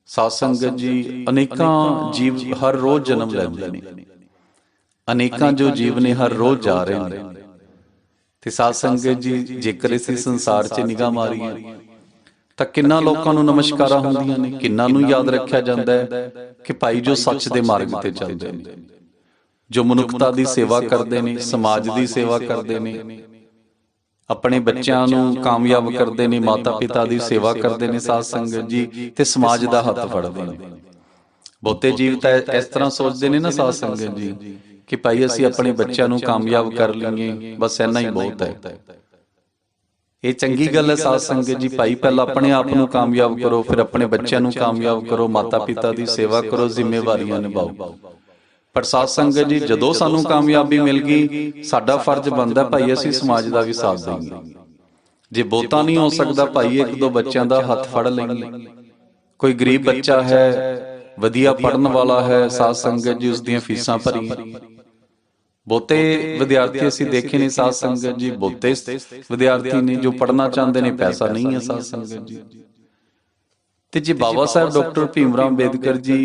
ਸਾਧ ਸੰਗਤ ਜੀ ਅਨੇਕਾਂ ਜੀਵ ਹਰ ਰੋਜ਼ ਜਨਮ ਲੈਂਦੇ ਨੇ। ਅਨੇਕਾਂ ਜੋ ਜੀਵ ਨੇ ਹਰ ਰੋਜ਼ ਜਾ ਰਹੇ ਨੇ। ਤੇ ਸਾਧ ਸੰਗਤ ਜੀ ਜੇਕਰ ਇਸ ਸੰਸਾਰ 'ਚ ਨਿਗਾਹ ਮਾਰੀਏ ਤਾਂ ਕਿੰਨਾ ਲੋਕਾਂ ਨੂੰ ਨਮਸਕਾਰਾਂ ਹੁੰਦੀਆਂ ਨੇ? ਕਿੰਨਾ ਨੂੰ ਯਾਦ ਰੱਖਿਆ ਜਾਂਦਾ ਹੈ ਕਿ ਭਾਈ ਜੋ ਸੱਚ ਦੇ ਮਾਰਗ ਤੇ ਚੱਲਦੇ ਨੇ। ਜੋ ਮਨੁੱਖਤਾ ਦੀ ਸੇਵਾ ਕਰਦੇ ਨੇ ਸਮਾਜ ਦੀ ਸੇਵਾ ਕਰਦੇ ਨੇ। ਆਪਣੇ ਬੱਚਿਆਂ ਨੂੰ ਕਾਮਯਾਬ ਕਰਦੇ ਨੇ ਮਾਤਾ ਪਿਤਾ ਦੀ ਸੇਵਾ ਕਰਦੇ ਨੇ ਸਾਧ ਸੰਗਤ ਜੀ ਤੇ ਸਮਾਜ ਦਾ ਹੱਥ ਫੜਦੇ ਨੇ। ਬਹੁਤੇ ਜੀਵ ਤਾਂ ਇਸ ਤਰ੍ਹਾਂ ਸੋਚਦੇ ਨੇ ਨਾ ਸਾਧ ਸੰਗਤ ਜੀ ਕਿ ਭਾਈ ਅਸੀਂ ਆਪਣੇ ਬੱਚਿਆਂ ਨੂੰ ਕਾਮਯਾਬ ਕਰ ਲਈਏ ਬਸ ਇੰਨਾ ਹੀ ਬਹੁਤ ਹੈ। ਇਹ ਚੰਗੀ ਗੱਲ ਹੈ ਸਾਧ ਸੰਗਤ ਜੀ ਭਾਈ ਪਹਿਲਾਂ ਆਪਣੇ ਆਪ ਨੂੰ ਕਾਮਯਾਬ ਕਰੋ ਫਿਰ ਆਪਣੇ ਬੱਚਿਆਂ ਨੂੰ ਕਾਮਯਾਬ ਕਰੋ ਮਾਤਾ ਪਿਤਾ ਦੀ ਸੇਵਾ ਕਰੋ ਜ਼ਿੰਮੇਵਾਰੀਆਂ ਨਿਭਾਓ। ਪਰ ਸਾਧ ਸੰਗਤ ਜੀ, ਜਦੋਂ ਸਾਨੂੰ ਕਾਮਯਾਬੀ ਮਿਲ ਗਈ, ਸਾਡਾ ਫਰਜ਼ ਬਣਦਾ ਭਾਈ ਅਸੀਂ ਸਮਾਜ ਦਾ ਵੀ ਸਾਥ ਦੇਈਏ। ਜੇ ਬਹੁਤਾ ਨਹੀਂ ਹੋ ਸਕਦਾ ਭਾਈ, ਇੱਕ ਦੋ ਬੱਚਿਆਂ ਦਾ ਹੱਥ ਫੜ ਲਈਏ। ਕੋਈ ਗਰੀਬ ਬੱਚਾ ਹੈ, ਵਧੀਆ ਪੜਨ ਵਾਲਾ ਹੈ, ਸਾਧ ਸੰਗਤ ਜੀ ਉਸ ਦੀਆਂ ਫੀਸਾਂ ਭਰੀਏ। ਬਹੁਤੇ ਵਿਦਿਆਰਥੀ ਅਸੀਂ ਦੇਖੇ ਨੇ ਸਾਧ ਸੰਗਤ ਜੀ, ਬਹੁਤੇ ਵਿਦਿਆਰਥੀ ਨੇ ਜੋ ਪੜਨਾ ਚਾਹੁੰਦੇ ਨੇ, ਪੈਸਾ ਨਹੀਂ ਹੈ ਸਾਧ ਸੰਗਤ ਜੀ। ਤੇ ਜੀ ਬਾਬਾ ਸਾਹਿਬ ਡਾਕਟਰ ਭੀਮਰਾਮ ਅੰਬੇਦਕਰ ਜੀ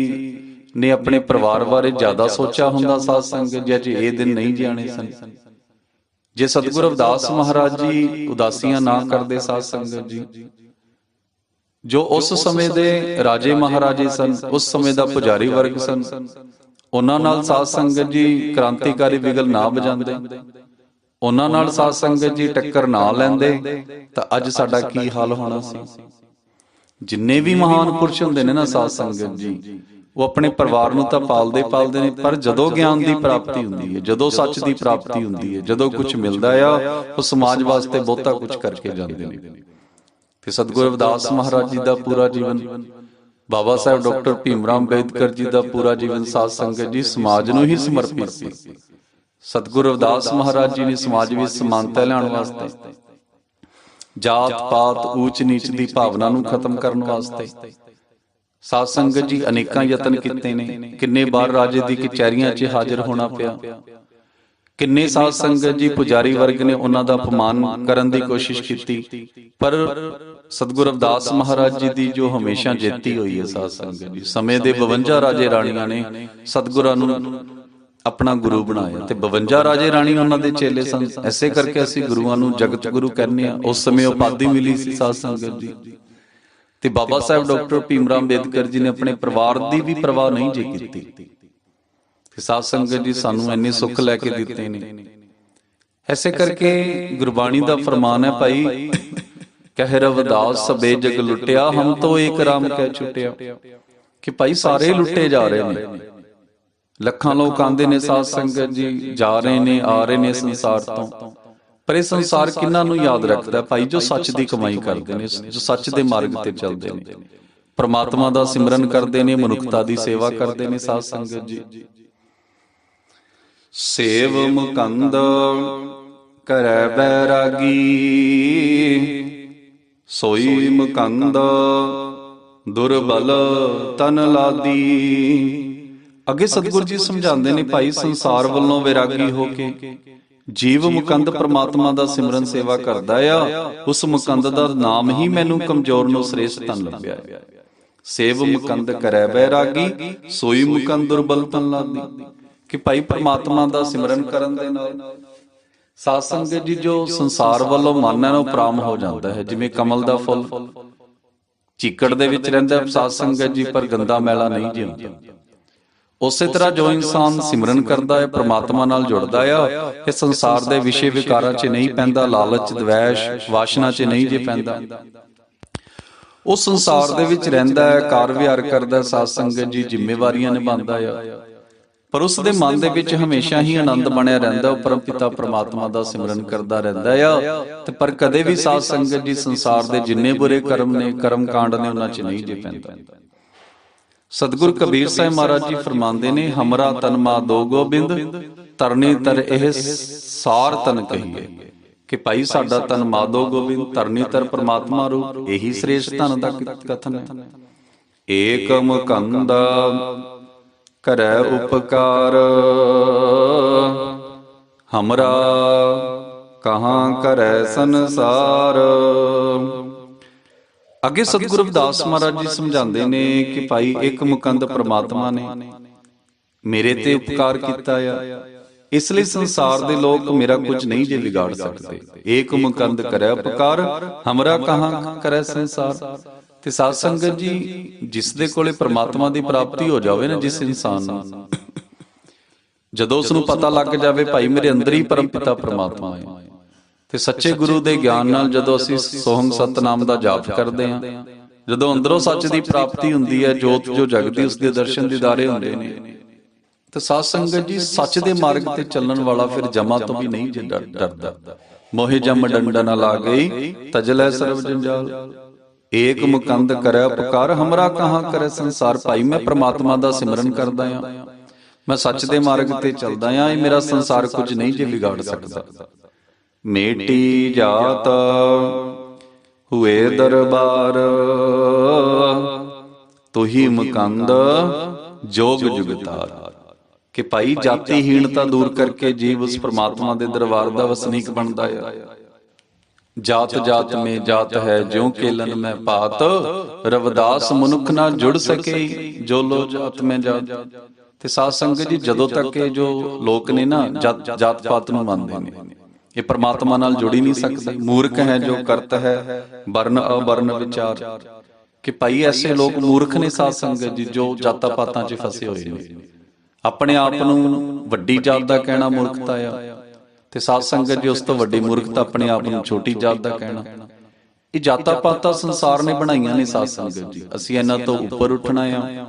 ਨੇ ਆਪਣੇ ਪਰਿਵਾਰ ਬਾਰੇ ਜ਼ਿਆਦਾ ਸੋਚਿਆ ਹੁੰਦਾ ਸਾਧ ਸੰਗਤ ਜੀ ਅਜੇ ਇਹ ਦਿਨ ਨਹੀਂ ਜਾਣੇ ਸਨ। ਜੇ ਸਤਿਗੁਰੂ ਅਵਦਾਸ ਮਹਾਰਾਜ ਜੀ ਉਦਾਸੀਆਂ ਨਾ ਕਰਦੇ ਸਾਧ ਸੰਗਤ ਜੀ। ਜੋ। ਉਸ ਸਮੇਂ ਦੇ ਰਾਜੇ ਮਹਾਰਾਜੇ ਸਨ ਉਸ ਸਮੇਂ ਦਾ ਪੁਜਾਰੀ ਵਰਗ ਸਨ। ਉਹਨਾਂ ਨਾਲ ਸਾਧ ਸੰਗਤ ਜੀ ਕ੍ਰਾਂਤੀਕਾਰੀ ਵਿਗਲ ਨਾ ਵਜਾਉਂਦੇ। ਉਹਨਾਂ ਨਾਲ ਸਾਧ ਸੰਗਤ ਜੀ ਟੱਕਰ ਨਾ ਲੈਂਦੇ ਤਾਂ ਅੱਜ ਸਾਡਾ ਕੀ ਹਾਲ ਹੋਣਾ ਸੀ? ਜਿੰਨੇ ਵੀ ਮਹਾਨ ਪੁਰਸ਼ ਹੁੰਦੇ ਨੇ ਨਾ ਸਾਧ ਸੰਗਤ ਜੀ। ਉਹ ਆਪਣੇ ਪਰਿਵਾਰ ਨੂੰ ਤਾਂ ਪਾਲਦੇ ਪਾਲਦੇ ਨੇ ਪਰ ਜਦੋਂ ਗਿਆਨ ਦੀ ਪ੍ਰਾਪਤੀ ਹੁੰਦੀ ਹੈ ਜਦੋਂ ਸੱਚ ਦੀ ਪ੍ਰਾਪਤੀ ਹੁੰਦੀ ਹੈ ਜਦੋਂ ਕੁਝ ਮਿਲਦਾ ਆ ਉਹ ਸਮਾਜ ਵਾਸਤੇ ਬਹੁਤਾ ਕੁਝ ਕਰਕੇ ਜਾਂਦੇ ਨੇ। ਤੇ ਸਤਿਗੁਰੂ ਰਵਿਦਾਸ ਮਹਾਰਾਜ ਜੀ ਦਾ ਪੂਰਾ ਜੀਵਨ ਬਾਬਾ ਸਾਹਿਬ ਡਾਕਟਰ ਭੀਮਰਾਮ ਅੰਬੇਦਕਰ ਜੀ ਦਾ ਪੂਰਾ ਜੀਵਨ ਸਾਧ ਸੰਗਤ ਜੀ ਸਮਾਜ ਨੂੰ ਹੀ ਸਮਰਪਿਤ ਸੀ। ਸਤਿਗੁਰੂ ਰਵਿਦਾਸ ਮਹਾਰਾਜ ਜੀ ਨੇ ਸਮਾਜ ਵਿੱਚ ਸਮਾਨਤਾ ਲਿਆਉਣ ਵਾਸਤੇ। ਜਾਤ ਪਾਤ ਊਚ ਨੀਚ ਦੀ ਭਾਵਨਾ ਨੂੰ ਖਤਮ ਕਰਨ ਵਾਸਤੇ ਸਾਧ ਸੰਗਤ ਜੀ ਅਨੇਕਾਂ ਯਤਨ ਕੀਤੇ ਨੇ। ਕਿੰਨੇ ਵਾਰ ਰਾਜੇ ਦੀ ਕਚਹਿਰੀਆਂ 'ਚ ਹਾਜ਼ਰ ਹੋਣਾ ਪਿਆ। ਕਿੰਨੇ ਸਾਧ ਸੰਗਤ ਜੀ ਪੁਜਾਰੀ ਵਰਗ ਨੇ ਉਹਨਾਂ ਦਾ ਅਪਮਾਨ ਕਰਨ ਦੀ ਕੋਸ਼ਿਸ਼ ਕੀਤੀ। ਪਰ ਸਤਿਗੁਰੂ ਰਵਿਦਾਸ ਮਹਾਰਾਜ ਜੀ ਦੀ ਜੋ ਹਮੇਸ਼ਾ ਜੇਤੀ ਹੋਈ ਹੈ ਸਾਧ ਸੰਗਤ ਜੀ। ਸਮੇਂ ਦੇ 52 ਰਾਜੇ ਰਾਣੀਆਂ ਨੇ ਸਤਿਗੁਰਾਂ ਨੂੰ ਆਪਣਾ ਗੁਰੂ ਬਣਾਇਆ। ਤੇ 52 ਰਾਜੇ ਰਾਣੀ ਉਹਨਾਂ ਦੇ ਚੇਲੇ ਸਨ। ਐਸੇ ਕਰਕੇ ਅਸੀਂ ਗੁਰੂਆਂ ਨੂੰ ਜਗਤ ਗੁਰੂ ਕਹਿੰਦੇ ਆ। ਉਸ ਸਮੇਂ ਉਪਾਧੀ ਮਿਲੀ ਸੀ ਸਾਧ ਸੰਗਤ ਜੀ। ਤੇ ਬਾਬਾ ਸਾਹਿਬ ਡਾਕਟਰ ਭੀਮਰਾਮ ਅੰਬੇਦਕਰ ਜੀ ਨੇ ਆਪਣੇ ਪਰਿਵਾਰ ਦੀ ਵੀ ਪਰਵਾਹ ਨਹੀਂ ਜੇ ਕੀਤੀ। ਤੇ ਸਾਧ ਸੰਗਤ ਜੀ ਸਾਨੂੰ ਇੰਨੇ ਸੁੱਖ ਲੈ ਕੇ ਦਿੱਤੇ ਨੇ। ਐਸੇ ਕਰਕੇ ਗੁਰਬਾਣੀ ਦਾ ਫਰਮਾਨ ਹੈ ਭਾਈ, ਕਹਿ ਰਵਦਾਸ ਸਬੇ ਜਗ ਲੁੱਟਿਆ, ਹਮ ਤੋਂ ਏਕ ਰਾਮ ਕਹਿ ਛੁੱਟਿਆ। ਕਿ ਭਾਈ ਸਾਰੇ ਲੁੱਟੇ ਜਾ ਰਹੇ ਨੇ। ਲੱਖਾਂ ਲੋਕ ਆਂਦੇ ਨੇ ਸਾਧ ਸੰਗਤ ਜੀ, ਜਾ ਰਹੇ ਨੇ, ਆ ਰਹੇ ਨੇ ਸੰਸਾਰ ਤੋਂ। ਪਰ ਇਹ ਸੰਸਾਰ ਕਿੰਨਾਂ ਨੂੰ ਯਾਦ ਰੱਖਦਾ? ਭਾਈ ਜੋ ਸੱਚ ਦੀ ਕਮਾਈ ਕਰਦੇ ਨੇ ਜੋ ਸੱਚ ਦੇ ਮਾਰਗ ਤੇ ਚੱਲਦੇ ਨੇ। ਪ੍ਰਮਾਤਮਾ ਦਾ ਸਿਮਰਨ ਕਰਦੇ ਨੇ ਮਨੁੱਖਤਾ ਦੀ ਸੇਵਾ ਕਰਦੇ ਨੇ ਸਾਧ ਸੰਗਤ ਜੀ। ਸੇਵ ਮੁਕੰਦ ਕਰੈ ਬੈਰਾਗੀ। ਸੋਈ ਮੁਕੰਦ ਦੁਰਬਲ ਤਨ ਲਾਦੀ। ਅੱਗੇ ਸਤਿਗੁਰੂ ਜੀ ਸਮਝਾਉਂਦੇ ਨੇ ਭਾਈ ਸੰਸਾਰ ਵੱਲੋਂ ਵਿਰਾਗੀ ਹੋ ਕੇ। ਜੀਵ ਮੁਕੰਦ ਪ੍ਰਮਾਤਮਾ ਦਾ ਸਿਮਰਨ ਸੇਵਾ ਕਰਦਾ ਆ। ਉਸ ਮੁਕੰਦ ਦਾ ਨਾਮ ਹੀ ਮੈਨੂੰ ਕਮਜ਼ੋਰ ਨੂੰ ਸ੍ਰੇਸ਼ਟ ਤਨ ਲੱਭਿਆ। ਹੈ। ਸੇਵ ਮੁਕੰਦ ਕਰੈ ਬੈਰਾਗੀ ਸੋਈ ਮੁਕੰਦ ਦੁਰਬਲ ਤਨ ਲਾਦੀ। ਕਿ ਭਾਈ ਪ੍ਰਮਾਤਮਾ ਦਾ ਸਿਮਰਨ ਕਰਨ ਦੇ ਨਾਲ ਸਾਧ ਸੰਗਤ ਜੀ ਜੋ ਸੰਸਾਰ ਵੱਲੋਂ ਮਨ ਹੈ ਉਹ ਪ੍ਰਾਮ ਹੋ। ਜਾਂਦਾ ਹੈ। ਜਿਵੇਂ ਕਮਲ ਦਾ ਫੁੱਲ। ਚੀਕੜ ਦੇ ਵਿੱਚ ਰਹਿੰਦਾ ਸਾਧ ਸੰਗਤ ਜੀ ਪਰ ਗੰਦਾ ਮੈਲਾ ਨਹੀਂ ਜਿਉਂਦਾ। ਉਸੇ ਤਰ੍ਹਾਂ ਜੋ ਇਨਸਾਨ ਸਿਮਰਨ ਕਰਦਾ ਹੈ ਪ੍ਰਮਾਤਮਾ ਨਾਲ ਜੁੜਦਾ ਆ ਇਹ ਸੰਸਾਰ ਦੇ ਵਿਸ਼ੇ ਵਿਕਾਰਾਂ 'ਚ ਨਹੀਂ ਪੈਂਦਾ ਲਾਲਚ ਦਵੈਸ਼ ਵਾਸ਼ਨਾ 'ਚ ਨਹੀਂ ਜੇ ਪੈਂਦਾ। ਉਹ ਸੰਸਾਰ ਦੇ ਵਿੱਚ ਰਹਿੰਦਾ ਹੈ ਕਾਰ ਵਿਹਾਰ ਕਰਦਾ ਹੈ, ਸਾਧ ਸੰਗਤ ਜੀ ਜ਼ਿੰਮੇਵਾਰੀਆਂ ਨਿਭਾਉਂਦਾ ਆ। ਪਰ ਉਸ ਦੇ ਮਨ ਦੇ ਵਿੱਚ ਹਮੇਸ਼ਾ ਹੀ ਆਨੰਦ ਬਣਿਆ ਰਹਿੰਦਾ ਉਹ ਪਰਮ ਪਿਤਾ ਪ੍ਰਮਾਤਮਾ ਦਾ ਸਿਮਰਨ ਕਰਦਾ ਰਹਿੰਦਾ ਆ। ਤੇ ਪਰ ਕਦੇ ਵੀ ਸਾਧ ਸੰਗਤ ਜੀ ਸੰਸਾਰ ਦੇ ਜਿੰਨੇ ਬੁਰੇ ਕਰਮ ਨੇ ਕਰਮ ਕਾਂਡ ਨੇ ਉਹਨਾਂ 'ਚ ਨਹੀਂ ਜੇ ਪੈਂਦਾ। ਸਤਿਗੁਰ ਕਬੀਰ ਸਾਹਿਬ ਮਹਾਰਾਜ ਜੀ ਫਰਮਾਉਂਦੇ ਨੇ, ਹਮਰਾ ਤਨ ਦੋ ਗੋਬਿੰਦ, ਤਰਨੀ ਤਰ ਇਹ ਸਾਰ ਤਨ ਕਹੀਏ। ਕਿ ਭਾਈ ਸਾਡਾ ਤਨ ਮਾਦੋ ਗੋਬਿੰਦ, ਤਰਨੀ ਤਰ ਪ੍ਰਮਾਤਮਾ ਰੂਪ, ਇਹੀ ਸ੍ਰੇਸ਼ਟ ਧਨ ਦਾ ਕ- ਕਥਨ ਹੈ। ਏਕ ਮੁਕੰਦ ਕਰੈ ਉਪਕਾਰ, ਹਮਰਾ ਕਹਾਂ ਕਰੈ ਸੰਸਾਰ। ਅੱਗੇ ਸਤਿਗੁਰੂ ਰਵਿਦਾਸ ਮਹਾਰਾਜ ਜੀ ਸਮਝਾਉਂਦੇ ਨੇ ਕਿ ਭਾਈ ਇੱਕ ਮੁਕੰਦ ਪ੍ਰਮਾਤਮਾ ਨੇ ਮੇਰੇ ਤੇ ਉਪਕਾਰ ਕੀਤਾ ਆ। ਇਸ ਲਈ ਸੰਸਾਰ ਦੇ ਲੋਕ ਮੇਰਾ ਕੁਝ ਨਹੀਂ ਜੇ ਵਿਗਾੜ ਸਕਦੇ। ਏਕ ਮੁਕੰਦ ਕਰੇ ਉਪਕਾਰ ਹਮਰਾ ਕਹਾਂ ਕਰੇ ਸੰਸਾਰ। ਤੇ ਸਾਧ ਸੰਗਤ ਜੀ ਜਿਸ ਦੇ ਕੋਲੇ ਪ੍ਰਮਾਤਮਾ ਦੀ ਪ੍ਰਾਪਤੀ ਹੋ ਜਾਵੇ ਨਾ ਜਿਸ ਇਨਸਾਨ ਨੂੰ। ਜਦੋਂ ਉਸ ਨੂੰ ਪਤਾ ਲੱਗ ਜਾਵੇ ਭਾਈ ਮੇਰੇ ਅੰਦਰ ਹੀ ਪਰਮਪਿਤਾ ਪ੍ਰਮਾਤਮਾ ਹੈ। ਤੇ ਸੱਚੇ ਗੁਰੂ ਦੇ ਗਿਆਨ ਨਾਲ ਜਦੋਂ ਅਸੀਂ ਸੋਹੰਗ ਸਤਨਾਮ ਦਾ ਜਾਪ ਕਰਦੇ ਹਾਂ ਜਦੋਂ ਅੰਦਰੋਂ ਸੱਚ ਦੀ ਪ੍ਰਾਪਤੀ ਹੁੰਦੀ ਹੈ ਜੋਤ ਜੋ ਜਗਦੀ ਉਸ ਦੇ ਦਰਸ਼ਨ ਦੀਦਾਰੇ ਹੁੰਦੇ ਨੇ। ਤੇ ਸਾਧ ਸੰਗਤ ਜੀ ਸੱਚ ਦੇ ਮਾਰਗ ਤੇ ਚੱਲਣ ਵਾਲਾ ਫਿਰ ਜਮਾ ਤੋਂ ਵੀ ਨਹੀਂ ਡਰਦਾ। ਮੋਹਿ ਜਮ ਡੰਡਾ ਨਾ ਲਾ ਗਈ ਤਜਲੇ ਸਰਬ ਜੰਜਾਲ। ਏਕ ਮੁਕੰਦ ਕਰੈ ਪੁਕਾਰ ਹਮਰਾ ਕਹਾਂ ਕਰੇ ਸੰਸਾਰ ਭਾਈ ਮੈਂ ਪ੍ਰਮਾਤਮਾ ਦਾ ਸਿਮਰਨ ਕਰਦਾ ਆ ਮੈਂ ਸੱਚ ਦੇ ਮਾਰਗ ਤੇ ਚੱਲਦਾ ਆ ਇਹ ਮੇਰਾ ਸੰਸਾਰ ਕੁਝ ਨਹੀਂ ਜੇ ਵਿਗਾੜ ਸਕਦਾ ਮੇਟੀ ਜਾਤ ਹੁਏ ਦਰਬਾਰ। ਤੁਹੀ ਮੁਕੰਦ ਜੋਗ ਜੁਗਤਾਰ। ਕਿ ਭਾਈ ਜਾਤੀਹੀਣਤਾ ਦੂਰ ਕਰਕੇ ਜੀਵ ਉਸ ਪ੍ਰਮਾਤਮਾ ਦੇ ਦਰਬਾਰ ਦਾ ਵਸਨੀਕ ਬਣਦਾ ਆ। ਜਾਤ ਜਾਤ ਮੇ ਜਾਤ ਹੈ, ਜਿਉ ਕੇਲਨ ਮੈਂ ਪਾਤ। ਰਵਦਾਸ ਮਨੁੱਖ ਨਾ ਜੁੜ ਸਕੇ, ਜੋ ਲੋ ਜਾਤ ਮੈਂ ਜਾਤ। ਤੇ ਸਾਧ ਸੰਗਤ ਜੀ, ਜਦੋਂ ਤੱਕ ਇਹ ਜੋ ਲੋਕ ਨੇ ਨਾ, ਜਾਤ ਜਾਤ ਪਾਤ ਨੂੰ ਮੰਨਦੇ ਨੇ। ਇਹ ਪ੍ਰਮਾਤਮਾ ਨਾਲ ਜੁੜ ਨਹੀਂ ਸਕਦੇ। ਮੂਰਖ ਹੈ ਜੋ ਕਰਤ ਹੈ ਵਰਨ ਅਵਰਨ ਵਿਚਾਰ। ਕਿ ਭਾਈ ਐਸੇ ਲੋਕ ਮੂਰਖ ਨੇ ਸਾਧ ਸੰਗਤ ਜੀ ਜੋ ਜਾਤਾਂ ਪਾਤਾਂ 'ਚ ਫਸੇ ਹੋਏ ਨੇ। ਆਪਣੇ ਆਪ ਨੂੰ ਵੱਡੀ ਜਾਤ ਦਾ ਕਹਿਣਾ ਮੂਰਖਤਾ ਆ। ਤੇ ਸਾਧ ਸੰਗਤ ਜੀ ਉਸ ਤੋਂ ਵੱਡੀ ਮੂਰਖਤਾ ਆਪਣੇ ਆਪ ਨੂੰ ਛੋਟੀ ਜਾਤ ਦਾ ਕਹਿਣਾ। ਇਹ ਜਾਤਾਂ ਪਾਤਾਂ ਸੰਸਾਰ ਨੇ ਬਣਾਈਆਂ ਨੇ ਸਾਧ ਸੰਗਤ ਜੀ। ਅਸੀਂ ਇਹਨਾਂ ਤੋਂ ਉੱਪਰ ਉੱਠਣਾ ਆ।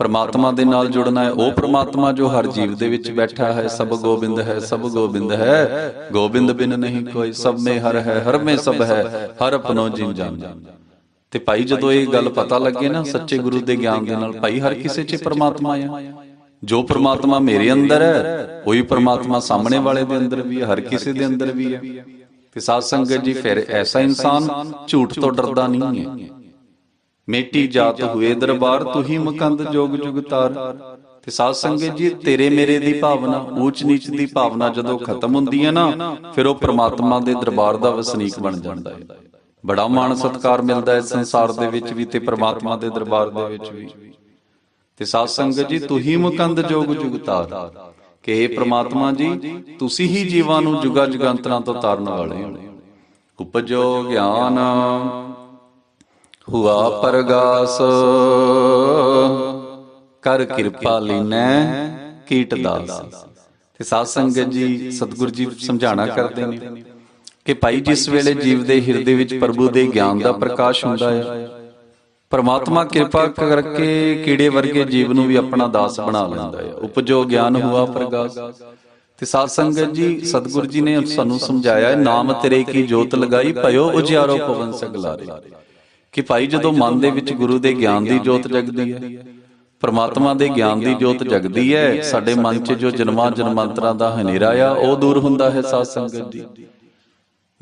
ਪਰਮਾਤਮਾ ਦੇ ਨਾਲ ਜੁੜਨਾ ਹੈ। ਉਹ ਪ੍ਰਮਾਤਮਾ ਜੋ ਹਰ ਜੀਵ ਦੇ ਵਿੱਚ ਬੈਠਾ ਹੈ, ਸਭ ਗੋਬਿੰਦ ਹੈ, ਸਭ ਗੋਬਿੰਦ ਹੈ। ਗੋਬਿੰਦ ਬਿਨ ਨਹੀਂ ਕੋਈ, ਸਭ ਮੇ ਹਰ ਹੈ, ਹਰ ਮੇ ਸਭ ਹੈ, ਹਰ ਆਪਣੋ ਜਿਨ ਜਾਨ ਤੇ ਭਾਈ ਜਦੋਂ ਇਹ ਗੱਲ ਪਤਾ ਲੱਗੇ ਨਾ, ਸੱਚੇ ਗੁਰੂ ਦੇ ਗਿਆਨ ਦੇ ਨਾਲ, ਭਾਈ ਹਰ ਕਿਸੇ 'ਚ ਪ੍ਰਮਾਤਮਾ ਆ। ਜੋ ਪਰਮਾਤਮਾ ਮੇਰੇ ਅੰਦਰ ਹੈ, ਉਹੀ ਪਰਮਾਤਮਾ ਸਾਹਮਣੇ ਵਾਲੇ ਦੇ ਅੰਦਰ ਵੀ ਹੈ, ਹਰ ਕਿਸੇ ਦੇ ਅੰਦਰ ਵੀ ਹੈ। ਤੇ ਸਾਧ ਸੰਗਤ ਜੀ, ਫਿਰ ਐਸਾ ਇਨਸਾਨ ਝੂਠ ਤੋਂ ਡਰਦਾ ਨਹੀਂ ਹੈ। ਮੇਟੀ ਜਾਤ ਹੋਏ ਦਰਬਾਰ ਤੁਹੀ ਮਕੰਦ ਜੋਗ ਜੁਗਤਾਰ ਤੇ ਸਾਧ ਸੰਗਤ ਜੀ ਤੇਰੇ ਮੇਰੇ ਦੀ ਭਾਵਨਾ ਊਚ ਨੀਚ ਦੀ ਭਾਵਨਾ ਜਦੋਂ ਖਤਮ ਹੁੰਦੀ ਹੈ ਨਾ ਫਿਰ ਉਹ ਪ੍ਰਮਾਤਮਾ ਦੇ ਦਰਬਾਰ ਦਾ ਵਸਨੀਕ ਬਣ ਜਾਂਦਾ ਹੈ। ਬੜਾ ਮਾਣ ਸਤਕਾਰ ਮਿਲਦਾ ਹੈ ਸੰਸਾਰ ਦੇ ਵਿੱਚ ਵੀ ਤੇ ਪ੍ਰਮਾਤਮਾ ਦੇ ਦਰਬਾਰ ਦੇ ਵਿੱਚ ਵੀ। ਤੇ ਸਾਧ ਸੰਗਤ ਜੀ ਤੁਹੀ ਮੁਕੰਦ ਜੋਗ ਜੁਗਤਾਰ ਕਿ ਇਹ ਪ੍ਰਮਾਤਮਾ ਜੀ ਤੁਸੀਂ ਹੀ ਜੀਵਾਂ ਨੂੰ ਜੁਗਾ ਜੁਗੰਤਰਾਂ ਤੋਂ ਤਾਰਨ ਵਾਲੇ ਹੋ। ਉਪਜੋ ਗਿਆਨ। ਹੁਆ ਪਰਗਾਸ। ਕਰ ਕਿਰਪਾ ਲੀਨੈ, ਕੀਟ ਦਾਸ। ਤੇ ਸਾਧ ਸੰਗਤ ਜੀ, ਸਤਿਗੁਰੂ ਜੀ ਸਮਝਾਣਾ ਕਰਦੇ ਨੇ ਕਿ ਭਾਈ ਜਿਸ ਵੇਲੇ ਜੀਵ ਦੇ ਹਿਰਦੇ ਵਿੱਚ ਪ੍ਰਭੂ ਦੇ ਗਿਆਨ ਦਾ ਪ੍ਰਕਾਸ਼ ਹੁੰਦਾ ਹੈ ਪਰਮਾਤਮਾ ਕਿਰਪਾ ਕਰਕੇ ਕੀੜੇ ਵਰਗੇ ਜੀਵ ਨੂੰ ਵੀ ਆਪਣਾ ਦਾਸ ਬਣਾ ਲੈਂਦਾ ਹੈ ਉਪਜੋ ਗਿਆਨ ਹੁਆ ਪ੍ਰਗਾਸ। ਤੇ ਸਾਧ ਸੰਗਤ ਜੀ, ਸਤਿਗੁਰੂ ਜੀ ਨੇ ਸਾਨੂੰ ਸਮਝਾਇਆ, ਨਾਮ ਤੇਰੇ ਕੀ ਜੋਤ ਲਗਾਈ, ਭਇਓ ਉਜਿਆਰੋ ਪਵਨ ਸਗਲਾਰੇ। ਕਿ ਭਾਈ ਜਦੋਂ ਮਨ ਦੇ ਵਿੱਚ ਗੁਰੂ ਦੇ ਗਿਆਨ ਦੀ ਜੋਤ ਜਗਦੀ ਹੈ ਪਰਮਾਤਮਾ ਦੇ ਗਿਆਨ ਦੀ ਜੋਤ ਜਗਦੀ ਹੈ ਸਾਡੇ ਮਨ 'ਚ ਜੋ ਜਨਮਾਂ ਜਨਮਾਂਤਰਾਂ ਦਾ ਹਨੇਰਾ ਆ ਉਹ ਦੂਰ ਹੁੰਦਾ ਹੈ ਸਾਧ ਸੰਗਤ ਜੀ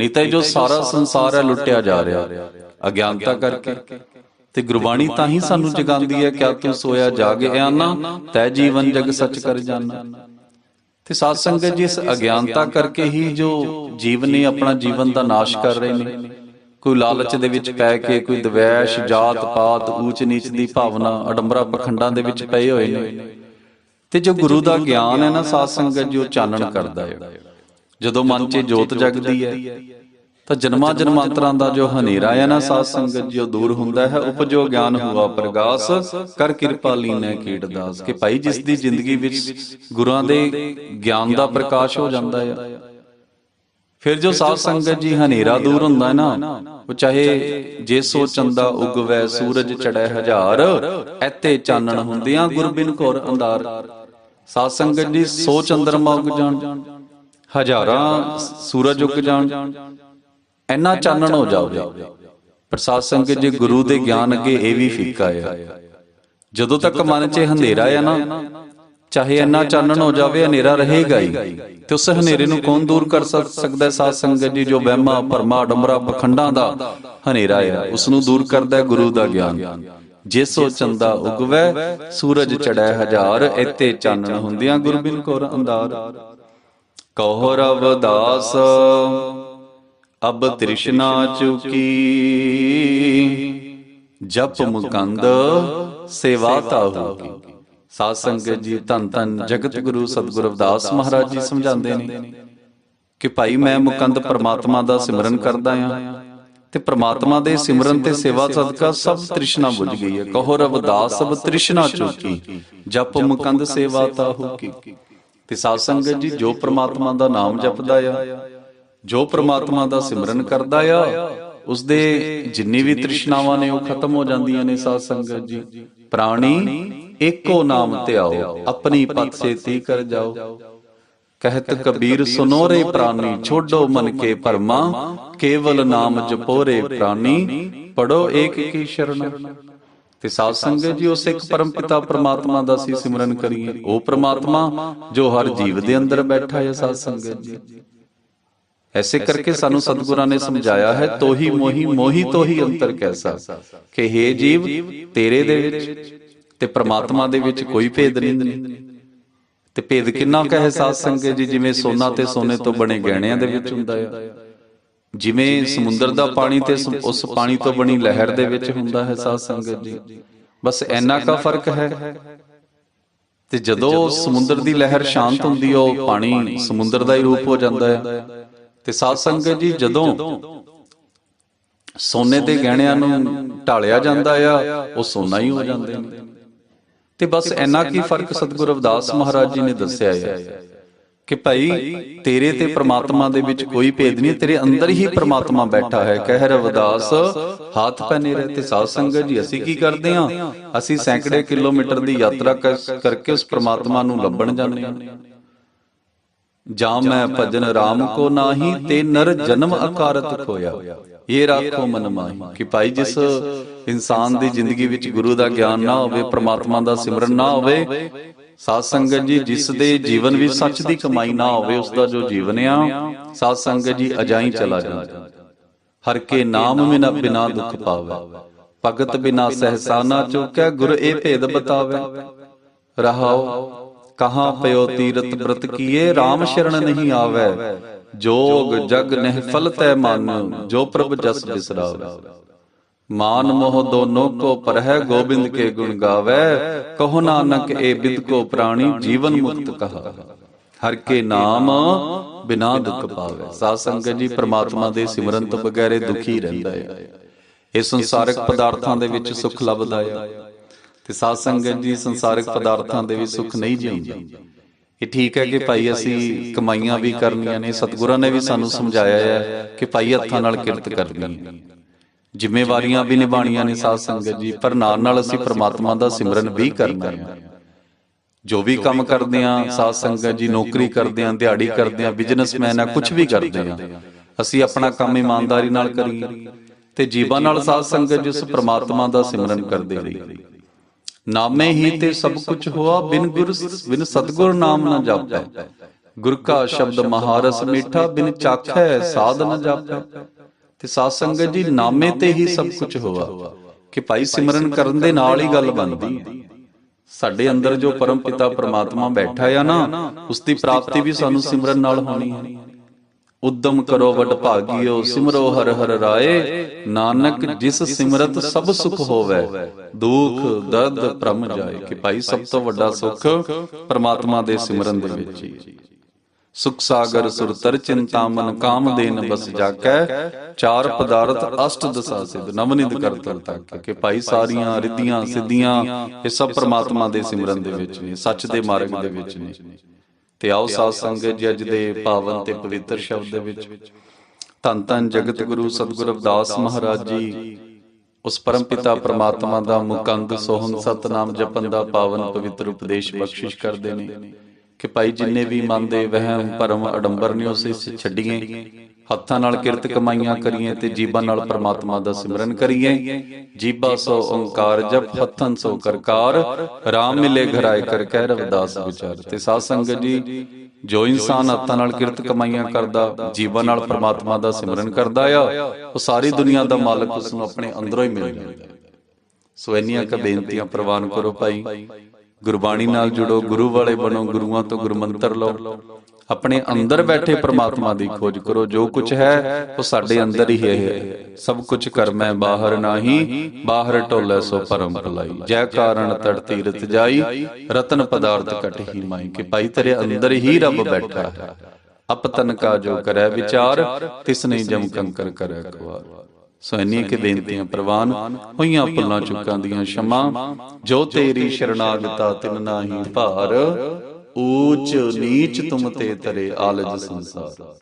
ਨਹੀਂ ਤਾਂ ਜੋ ਸਾਰਾ ਸੰਸਾਰ ਹੈ ਲੁੱਟਿਆ ਜਾ ਰਿਹਾ ਅਗਿਆਨਤਾ ਕਰਕੇ। ਤੇ ਗੁਰਬਾਣੀ ਤਾਂ ਹੀ ਸਾਨੂੰ ਜਗਾਉਂਦੀ ਹੈ ਕਿਆ ਤੂੰ ਸੋਇਆ ਜਾਗਿਆ ਨਾ ਤੈ ਜੀਵਨ ਜਗ ਸੱਚ ਕਰ ਜਾਣਾ ਤੇ ਸਾਧ ਸੰਗਤ ਜੀ ਇਸ ਅਗਿਆਨਤਾ ਕਰਕੇ ਹੀ ਜੋ ਜੀਵ ਨੇ ਆਪਣਾ ਜੀਵਨ ਦਾ ਨਾਸ਼ ਕਰ ਰਹੇ ਨੇ ਕੋਈ ਲਾਲਚ ਦੇ ਵਿੱਚ ਪੈ ਕੇ ਕੋਈ ਦਵੈਸ਼ ਜਾਤ ਪਾਤ ਊਚ ਨੀਚ ਦੀ ਭਾਵਨਾ ਅਡੰਬਰਾ ਪਖੰਡਾਂ ਦੇ ਵਿੱਚ ਪਏ ਹੋਏ ਨੇ। ਤੇ ਜੋ ਗੁਰੂ ਦਾ ਗਿਆਨ ਹੈ ਨਾ ਸਾਧ ਸੰਗਤ ਜੋ ਚਾਨਣ ਕਰਦਾ ਹੈ। ਜਦੋਂ ਮਨ 'ਚ ਜੋਤ ਜਗਦੀ ਹੈ ਤਾਂ ਜਨਮਾਂ ਜਨਮਾਂਤਰਾਂ ਦਾ ਜੋ ਹਨੇਰਾ ਹੈ ਨਾ ਸਾਧ ਸੰਗਤ ਜੋ ਦੂਰ ਹੁੰਦਾ ਹੈ ਉਪਜੋ ਗਿਆਨ ਹੁਆ ਪ੍ਰਗਾਸ ਕਰ ਕਿਰਪਾ ਲੀਨੈ ਕੀਟਦਾਸ ਕਿ ਭਾਈ ਜਿਸ ਦੀ ਜ਼ਿੰਦਗੀ ਵਿੱਚ ਗੁਰਾਂ ਦੇ ਗਿਆਨ ਦਾ ਪ੍ਰਕਾਸ਼ ਹੋ। ਜਾਂਦਾ ਹੈ। ਫਿਰ ਜੋ ਸਾਧ ਸੰਗਤ ਜੀ ਹਨੇਰਾ ਦੂਰ ਹੁੰਦਾ ਨਾ ਉਹ ਚਾਹੇ ਜੇ ਸੋ ਚੰਦਾ ਉਗਵੈ ਸੂਰਜ ਚੜੈ ਹਜ਼ਾਰ ਐਤੇ ਚਾਨਣ ਹੁੰਦਿਆਂ ਗੁਰਬਿਨ ਘੋਰ ਅੰਧਾਰ। ਸਾਧ ਸੰਗਤ ਜੀ ਸੋ ਚੰਦਰਮਾ ਉਗ ਜਾਣ। ਹਜ਼ਾਰਾਂ ਸੂਰਜ ਉਗ ਜਾਣ। ਇੰਨਾ ਚਾਨਣ ਹੋ ਜਾਵੇ। ਪਰ ਸਾਧ ਸੰਗਤ ਜੀ ਗੁਰੂ ਦੇ ਗਿਆਨ ਅੱਗੇ ਇਹ ਵੀ ਫਿੱਕਾ ਹੈ ਜਦੋਂ ਤੱਕ ਮਨ 'ਚ ਹਨੇਰਾ ਹੈ ਨਾ ਚਾਹੇ ਇੰਨਾ ਚਾਨਣ ਹੋ ਜਾਵੇ, ਹਨੇਰਾ ਰਹੇਗਾ ਹੀ। ਤੇ ਉਸ ਹਨੇਰੇ ਨੂੰ ਕੌਣ ਦੂਰ ਕਰ ਸਕਦਾ ਸਾਧ ਸੰਗਤ ਜੀ, ਜੋ ਵਹਿਮਾ, ਭਰਮਾ ਡੰਬਰਾ ਪਖੰਡਾਂ ਦਾ ਹਨੇਰਾ ਹੈ, ਉਸ ਨੂੰ ਦੂਰ ਕਰਦਾ ਗੁਰੂ ਦਾ ਗਿਆਨ। ਜਿਸੋ ਚੰਦਾ ਉਗਵੈ, ਸੂਰਜ ਚੜੈ ਹਜ਼ਾਰ, ਇੱਥੇ ਚਾਨਣ ਹੁੰਦਿਆਂ ਗੁਰਬਿਨ ਕੋਰ ਅੰਧਾਰ। ਕਹੋ ਰਵਦਾਸ ਅਬ ਤ੍ਰਿਸ਼ਨਾ ਚੁਕੀ। ਜਪ ਮੁਕੰਦ, ਸੇਵਾ ਤਾਹੂ ਕੀ। ਸਾਧ ਸੰਗਤ ਜੀ ਧੰਨ ਧੰਨ ਜਗਤ ਗੁਰੂ ਸਤਿਗੁਰੂ ਰਵਿਦਾਸ ਮਹਾਰਾਜ ਜੀ ਸਮਝਾਉਂਦੇ ਨੇ ਕਿ ਭਾਈ ਮੈਂ ਮੁਕੰਦ ਪ੍ਰਮਾਤਮਾ ਦਾ ਸਿਮਰਨ ਕਰਦਾ ਆ ਤੇ ਪ੍ਰਮਾਤਮਾ ਦੇ ਸਿਮਰਨ ਤੇ ਸੇਵਾ ਸਦਕਾ ਸਭ ਤ੍ਰਿਸ਼ਨਾ ਬੁਝ ਗਈ ਹੈ। ਕਹੋ ਰਵਿਦਾਸ ਸਭ ਤ੍ਰਿਸ਼ਨਾ ਚੁਕੀ। ਜਪ ਮੁਕੰਦ ਸੇਵਾ ਤਾਹੂ ਕੀ ਤੇ ਸਾਧ ਸੰਗਤ ਜੀ ਜੋ ਪ੍ਰਮਾਤਮਾ ਦਾ ਨਾਮ ਜਪਦਾ ਆ ਜੋ ਪ੍ਰਮਾਤਮਾ ਦਾ ਸਿਮਰਨ ਕਰਦਾ ਆ ਉਸ ਦੇ ਜਿੰਨੀ ਵੀ ਤ੍ਰਿਸ਼ਨਾਵਾਂ ਨੇ ਉਹ ਖਤਮ ਹੋ ਜਾਂਦੀਆਂ ਨੇ ਸਾਧ ਸੰਗਤ ਜੀ। ਪ੍ਰਾਣੀ ਏਕੋ ਨਾਮ ਧਿਆਓ, ਆਪਣੀ ਪਤ ਸੇਤੀ ਕਰ ਜਾਓ। ਕਹਿਤ ਕਬੀਰ, ਸੁਨੋ ਰੇ ਪ੍ਰਾਨੀ, ਛੋਡੋ ਮਨ ਕੇ ਭਰਮਾ, ਕੇਵਲ ਨਾਮ ਜਪੋ ਰੇ ਪ੍ਰਾਨੀ, ਪੜੋ ਏਕ ਕੀ ਸ਼ਰਨ। ਤੇ ਸਾਧ ਸੰਗਤ ਜੀ, ਉਸ ਇੱਕ ਪਰਮ ਪਿਤਾ ਪ੍ਰਮਾਤਮਾ ਦਾ ਸੀ ਸਿਮਰਨ ਕਰੀਏ। ਉਹ ਪ੍ਰਮਾਤਮਾ ਜੋ ਹਰ ਜੀਵ ਦੇ ਅੰਦਰ ਬੈਠਾ ਹੈ, ਸਾਧ ਸੰਗਤ ਜੀ। ਐਸੇ ਕਰਕੇ ਸਾਨੂੰ ਸਤਿਗੁਰਾਂ ਨੇ ਸਮਝਾਇਆ ਹੈ, ਤੋਹੀ ਮੋਹੀ ਮੋਹੀ ਤੋਹੀ ਅੰਤਰ ਕੈਸਾ। ਕਿ हे ਜੀਵ, ਤੇਰੇ ਦੇ ਵਿੱਚ ਤੇ ਪ੍ਰਮਾਤਮਾ ਦੇ ਵਿੱਚ ਕੋਈ ਭੇਦ ਨਹੀਂ। ਤੇ ਭੇਦ ਕਿੰਨਾ ਕਹੇ ਸਾਧ ਸੰਗਤ ਜੀ? ਜਿਵੇਂ ਸੋਨਾ ਤੇ ਸੋਨੇ ਤੋਂ ਬਣੇ ਗਹਿਣਿਆਂ ਦੇ ਵਿੱਚ ਹੁੰਦਾ ਹੈ ਜਿਵੇਂ ਸਮੁੰਦਰ ਦਾ ਪਾਣੀ ਤੇ ਉਸ ਪਾਣੀ ਤੋਂ ਬਣੀ ਲਹਿਰ ਦੇ ਵਿੱਚ ਹੁੰਦਾ ਹੈ ਸਾਧ ਸੰਗਤ ਜੀ। ਬਸ ਇੰਨਾ ਕਾ ਫ਼ਰਕ ਹੈ। ਤੇ ਜਦੋਂ ਸਮੁੰਦਰ ਦੀ ਲਹਿਰ ਸ਼ਾਂਤ ਹੁੰਦੀ ਹੈ ਉਹ ਪਾਣੀ ਸਮੁੰਦਰ ਦਾ ਹੀ ਰੂਪ ਹੋ ਜਾਂਦਾ ਹੈ ਤੇ ਸਾਧ ਸੰਗਤ ਜੀ, ਜਦੋਂ ਸੋਨੇ ਦੇ ਗਹਿਣਿਆਂ ਨੂੰ ਢਾਲਿਆ ਜਾਂਦਾ ਆ, ਉਹ ਸੋਨਾ ਹੀ ਹੋ ਜਾਂਦੇ ਨੇ ਤੇ ਬਸ ਇੰਨਾ ਕੀ ਫ਼ਰਕ ਸਤਿਗੁਰੂ ਰਵਿਦਾਸ ਮਹਾਰਾਜ ਜੀ ਨੇ ਦੱਸਿਆ ਹੈ ਕਿ ਭਾਈ ਤੇਰੇ ਤੇ ਪ੍ਰਮਾਤਮਾ ਦੇ ਵਿੱਚ ਕੋਈ ਭੇਦ ਨਹੀਂ ਤੇਰੇ ਅੰਦਰ ਹੀ ਪ੍ਰਮਾਤਮਾ ਬੈਠਾ ਹੈ। ਕਹਿ ਰਵਿਦਾਸ ਹੱਥ ਪੈਨੇ ਰਹੇ ਤੇ ਸਾਧ ਸੰਗਤ ਜੀ ਅਸੀਂ ਕੀ ਕਰਦੇ ਹਾਂ? ਅਸੀਂ ਸੈਂਕੜੇ ਕਿਲੋਮੀਟਰ ਦੀ ਯਾਤਰਾ ਕਰ- ਕਰਕੇ ਉਸ ਪ੍ਰਮਾਤਮਾ ਨੂੰ ਲੱਭਣ ਜਾਂਦੇ ਹਾਂ। ਜਾਂ ਮੈਂ ਭਜਨ RAM ਕੋ ਨਾਹੀ ਤੇ ਨਰ ਜਨਮ ਅਕਾਰਤ ਖੋਇਆ। ਇਹ ਰੱਖੋ ਮਨ ਮਾਹੀ ਕਿ ਭਾਈ ਜਿਸ ਇਨਸਾਨ ਦੀ ਜ਼ਿੰਦਗੀ ਵਿੱਚ ਗੁਰੂ ਦਾ ਗਿਆਨ ਨਾ ਹੋਵੇ, ਪ੍ਰਮਾਤਮਾ ਦਾ ਸਿਮਰਨ ਨਾ ਹੋਵੇ, ਸਾਧ ਸੰਗਤ ਜੀ, ਜਿਸ ਦੇ ਜੀਵਨ ਵਿੱਚ ਸੱਚ ਦੀ ਕਮਾਈ ਨਾ ਹੋਵੇ, ਉਸ ਦਾ ਜੋ ਜੀਵਨ ਆ, ਸਾਧ ਸੰਗਤ ਜੀ ਅਜਾਈ ਚਲਾ ਜਾਂਦਾ। ਹਰ ਕੇ ਨਾਮ ਬਿਨਾ ਬਿਨਾ ਦੁਖ ਪਾਵੇ। ਭਗਤ ਬਿਨਾ ਸਹਸਾ ਨਾ ਚੁਕੈ, ਗੁਰ ਇਹ ਭੇਦ ਬਤਾਵੇ। ਰਹਾਓ, ਕਹਾਂ ਪਇਓ ਤੀਰਤ ਬ੍ਰਤ ਕੀਏ RAM ਸ਼ਰਨ ਨਹੀਂ ਆਵੇ। ਜੋਗ ਜਗ ਨਹਿ ਫਲ ਤੈ ਮਨ ਜੋ ਪ੍ਰਭ ਜਸ ਬਿਸਰਾਵੇ। ਮਾਨ ਮੋਹ ਦੋਨੋਂ ਕੋ ਪਰਹਿ ਗੋਬਿੰਦ ਕੇ ਗੁਣ ਗਾਵੇ। ਕਹੋ ਨਾਨਕ ਏ ਬਿਦ ਕੋ ਪ੍ਰਾਣੀ ਜੀਵਨ ਮੁਕਤ ਕਹਾ। ਹਰ ਕੇ ਨਾਮ ਬਿਨਾ ਦੁਖ ਪਾਵੇ ਸਾਧ ਸੰਗਤ ਜੀ ਪ੍ਰਮਾਤਮਾ ਦੇ ਸਿਮਰਨ ਤੋਂ ਬਗੈਰੇ ਦੁਖੀ ਰਹਿੰਦਾ ਹੈ। ਇਹ ਸੰਸਾਰਿਕ ਪਦਾਰਥਾਂ ਦੇ ਵਿੱਚ ਸੁਖ ਲੱਭਦਾ ਹੈ। ਤੇ ਸਾਧ ਸੰਗਤ ਜੀ ਸੰਸਾਰਿਕ ਪਦਾਰਥਾਂ ਦੇ ਵਿੱਚ ਸੁਖ ਨਹੀਂ ਜਿਉਂਦੀ। ਇਹ ਠੀਕ ਹੈ ਕਿ ਭਾਈ ਅਸੀਂ ਕਮਾਈਆਂ ਵੀ ਕਰਨੀਆਂ ਨੇ ਸਤਿਗੁਰਾਂ ਨੇ ਵੀ ਸਾਨੂੰ ਸਮਝਾਇਆ ਹੈ ਕਿ ਭਾਈ ਹੱਥਾਂ ਨਾਲ ਕਿਰਤ ਕਰਨੀ। ਹੈ। ਜ਼ਿੰਮੇਵਾਰੀਆਂ ਵੀ ਨਿਭਾਣੀਆਂ ਨੇ ਸਾਧ ਸੰਗਤ ਜੀ ਪਰ ਨਾਲ ਨਾਲ ਅਸੀਂ ਪ੍ਰਮਾਤਮਾ ਦਾ ਸਿਮਰਨ ਵੀ ਕਰਨਾ ਹੈ। ਜੋ ਵੀ ਕੰਮ ਕਰਦੇ ਆ ਸਾਧ ਸੰਗਤ ਜੀ ਨੌਕਰੀ ਕਰਦੇ ਆ ਦਿਹਾੜੀ ਕਰਦੇ ਆ ਬਿਜ਼ਨਸਮੈਨ ਆ ਕੁਝ ਵੀ ਕਰਦੇ ਆ ਅਸੀਂ ਆਪਣਾ ਕੰਮ ਇਮਾਨਦਾਰੀ ਨਾਲ ਕਰੀਏ ਤੇ ਜੀਵਾਂ ਨਾਲ ਸਾਧ ਸੰਗਤ ਜਿਸ ਪ੍ਰਮਾਤਮਾ ਦਾ ਸਿਮਰਨ ਕਰਦੇ ਰਹੀਏ। ਨਾਮੇ ਹੀ ਤੇ ਸਭ ਕੁਝ ਹੋਆ ਬਿਨ ਗੁਰ ਬਿਨ ਸਤਗੁਰ ਨਾਮ ਨਾ ਜਾਪੈ। ਗੁਰ ਕਾ ਸ਼ਬਦ ਮਹਾਰਸ ਮੀਠਾ ਬਿਨ ਚਾਖੈ ਸਾਧ ਨ ਜਾਪੈ। ਤੇ ਸਾਧ ਸੰਗਤ ਜੀ ਨਾਮੇ ਤੇ ਹੀ ਸਭ ਕੁਝ ਹੋਆ। ਕਿ ਭਾਈ ਸਿਮਰਨ ਕਰਨ ਦੇ ਨਾਲ ਹੀ ਗੱਲ ਬਣਦੀ ਹੈ। ਸਾਡੇ ਅੰਦਰ ਜੋ ਪਰਮ ਪਿਤਾ ਪ੍ਰਮਾਤਮਾ ਬੈਠਾ ਆ ਨਾ ਉਸ ਦੀ ਪ੍ਰਾਪਤੀ ਵੀ ਸਾਨੂੰ ਸਿਮਰਨ ਨਾਲ ਹੋਣੀ ਹੈ। ਉਦਮ ਕਰੋ ਵਡ ਭਾਗਿਓ ਸਿਮਰੋ ਹਰ ਹਰ ਰਾਏ। ਨਾਨਕ ਜਿਸ ਸਿਮਰਤ ਸਭ ਸੁਖ ਹੋਵੇ। ਦੁਖ ਦਰਦ ਭ੍ਰਮ ਜਾਏ ਕਿ ਭਾਈ ਸਭ ਤੋਂ ਵੱਡਾ ਸੁਖ ਪ੍ਰਮਾਤਮਾ ਦੇ ਸਿਮਰਨ ਦੇ ਵਿੱਚ ਹੀ। ਹੈ। ਸੁਖ ਸਾਗਰ ਸੁਰਤਰ ਚਿੰਤਾ ਮਨ ਕਾਮ ਦੇਨ ਬਸ ਜਾਕੈ। ਚਾਰ ਪਦਾਰਥ ਅਸ਼ਟ ਦਸਾ ਸਿਧ ਨਵਨਿਧ ਕਰਤਲ ਤੱਕ ਕਿ ਭਾਈ ਸਾਰੀਆਂ ਰਿੱਧੀਆਂ ਸਿੱਧੀਆਂ ਇਹ ਸਭ ਪ੍ਰਮਾਤਮਾ ਦੇ ਸਿਮਰਨ ਦੇ ਵਿੱਚ ਨੇ ਸੱਚ ਦੇ ਮਾਰਗ ਦੇ ਵਿੱਚ ਨੇ ਤੇ ਆਓ ਸਾਧ ਸੰਗਤ ਜੀ ਅੱਜ ਦੇ ਪਾਵਨ ਤੇ ਪਵਿੱਤਰ ਸ਼ਬਦ ਦੇ ਵਿੱਚ। ਧੰਨ ਧੰਨ ਜਗਤ ਗੁਰੂ ਸਤਿਗੁਰੂ ਰਵਿਦਾਸ ਮਹਾਰਾਜ ਜੀ। ਉਸ ਪਰਮ ਪਿਤਾ ਪ੍ਰਮਾਤਮਾ ਦਾ ਮੁਕੰਦ ਸੋਹਣ ਸਤਨਾਮ ਜਪਨ ਦਾ ਪਾਵਨ ਪਵਿੱਤਰ ਉਪਦੇਸ਼ ਬਖਸ਼ਿਸ਼ ਕਰਦੇ ਨੇ। ਕਿ ਭਾਈ ਜਿੰਨੇ ਵੀ ਮਨ ਦੇ ਵਹਿਮ ਭਰਮ ਅਡੰਬਰ ਨੇ ਉਸੇ ਛੱਡੀਏ। ਹੱਥਾਂ ਨਾਲ ਕਿਰਤ ਕਮਾਈਆਂ ਕਰੀਏ ਤੇ ਜੀਬਾਂ ਨਾਲ ਪ੍ਰਮਾਤਮਾ ਦਾ ਸਿਮਰਨ ਕਰੀਏ। ਜੀਬਾ ਸੋ ਓੰਕਾਰ ਜਪ ਹੱਥਾਂ ਸੋ ਕਰਕਾਰ। RAM ਮਿਲੇ ਘਰਾਏ ਕਰ ਕਹਿ ਰਵਿਦਾਸ ਵਿਚਾਰ ਤੇ ਸਾਧ ਸੰਗਤ ਜੀ ਜੋ ਇਨਸਾਨ ਹੱਥਾਂ ਨਾਲ ਕਿਰਤ ਕਮਾਈਆਂ ਕਰਦਾ ਜੀਵਾਂ ਨਾਲ ਪ੍ਰਮਾਤਮਾ ਦਾ ਸਿਮਰਨ ਕਰਦਾ ਆ ਉਹ ਸਾਰੀ ਦੁਨੀਆ ਦਾ ਮਾਲਕ ਉਸ ਨੂੰ ਆਪਣੇ ਅੰਦਰੋਂ ਹੀ ਮਿਲ ਜਾਂਦਾ। ਸੋ ਇੰਨੀਆਂ ਕ ਬੇਨਤੀਆਂ ਪ੍ਰਵਾਨ ਕਰੋ ਭਾਈ। ਗੁਰਬਾਣੀ ਨਾਲ ਜੁੜੋ ਗੁਰੂ ਵਾਲੇ ਬਣੋ ਗੁਰੂਆਂ ਤੋਂ ਗੁਰਮੰਤਰ ਲਓ। ਆਪਣੇ ਅੰਦਰ ਬੈਠੇ ਪ੍ਰਮਾਤਮਾ ਦੀ ਖੋਜ ਕਰੋ। ਜੋ ਕੁਝ ਹੈ ਉਹ ਸਾਡੇ ਅੰਦਰ ਹੀ ਹੈ ਸਭ ਕੁਝ ਕਰਮੈ ਬਾਹਰ ਨਾਹੀ ਬਾਹਰ ਟੋਲੇ ਸੋ ਪਰਮ ਭਲਾਈ। ਜੈ ਕਾਰਣ ਤੜ ਤੀਰਥ ਜਾਈ ਰਤਨ ਪਦਾਰਥ ਕਟ ਹੀ ਮਾਈ ਕਿ ਭਾਈ ਤੇਰੇ ਅੰਦਰ ਹੀ ਰੱਬ ਬੈਠਾ ਹੈ। ਅਪਤਨ ਕਾ ਜੋ ਕਰੈ ਵਿਚਾਰ ਤਿਸ ਨਹੀਂ ਜਮ ਕੰਕਰ ਕਰੈ ਖਵਾਰ ਸੋ ਇੰਨੀਆਂ ਕਿ ਬੇਨਤੀਆਂ ਪ੍ਰਵਾਨ ਹੋਈਆਂ ਪੁੱਲਾਂ ਚੁੱਕਾਂ ਦੀਆਂ ਸ਼ਮਾ ਜੋ ਤੇਰੀ ਸ਼ਰਨਾਗਤਾ ਤਿਨ ਨਾਹੀ ਭਾਰ ਊਚ ਨੀਚ ਤੁਮ ਤੇ ਤਰੇ ਆਲਜ ਸੰਸਾਰ।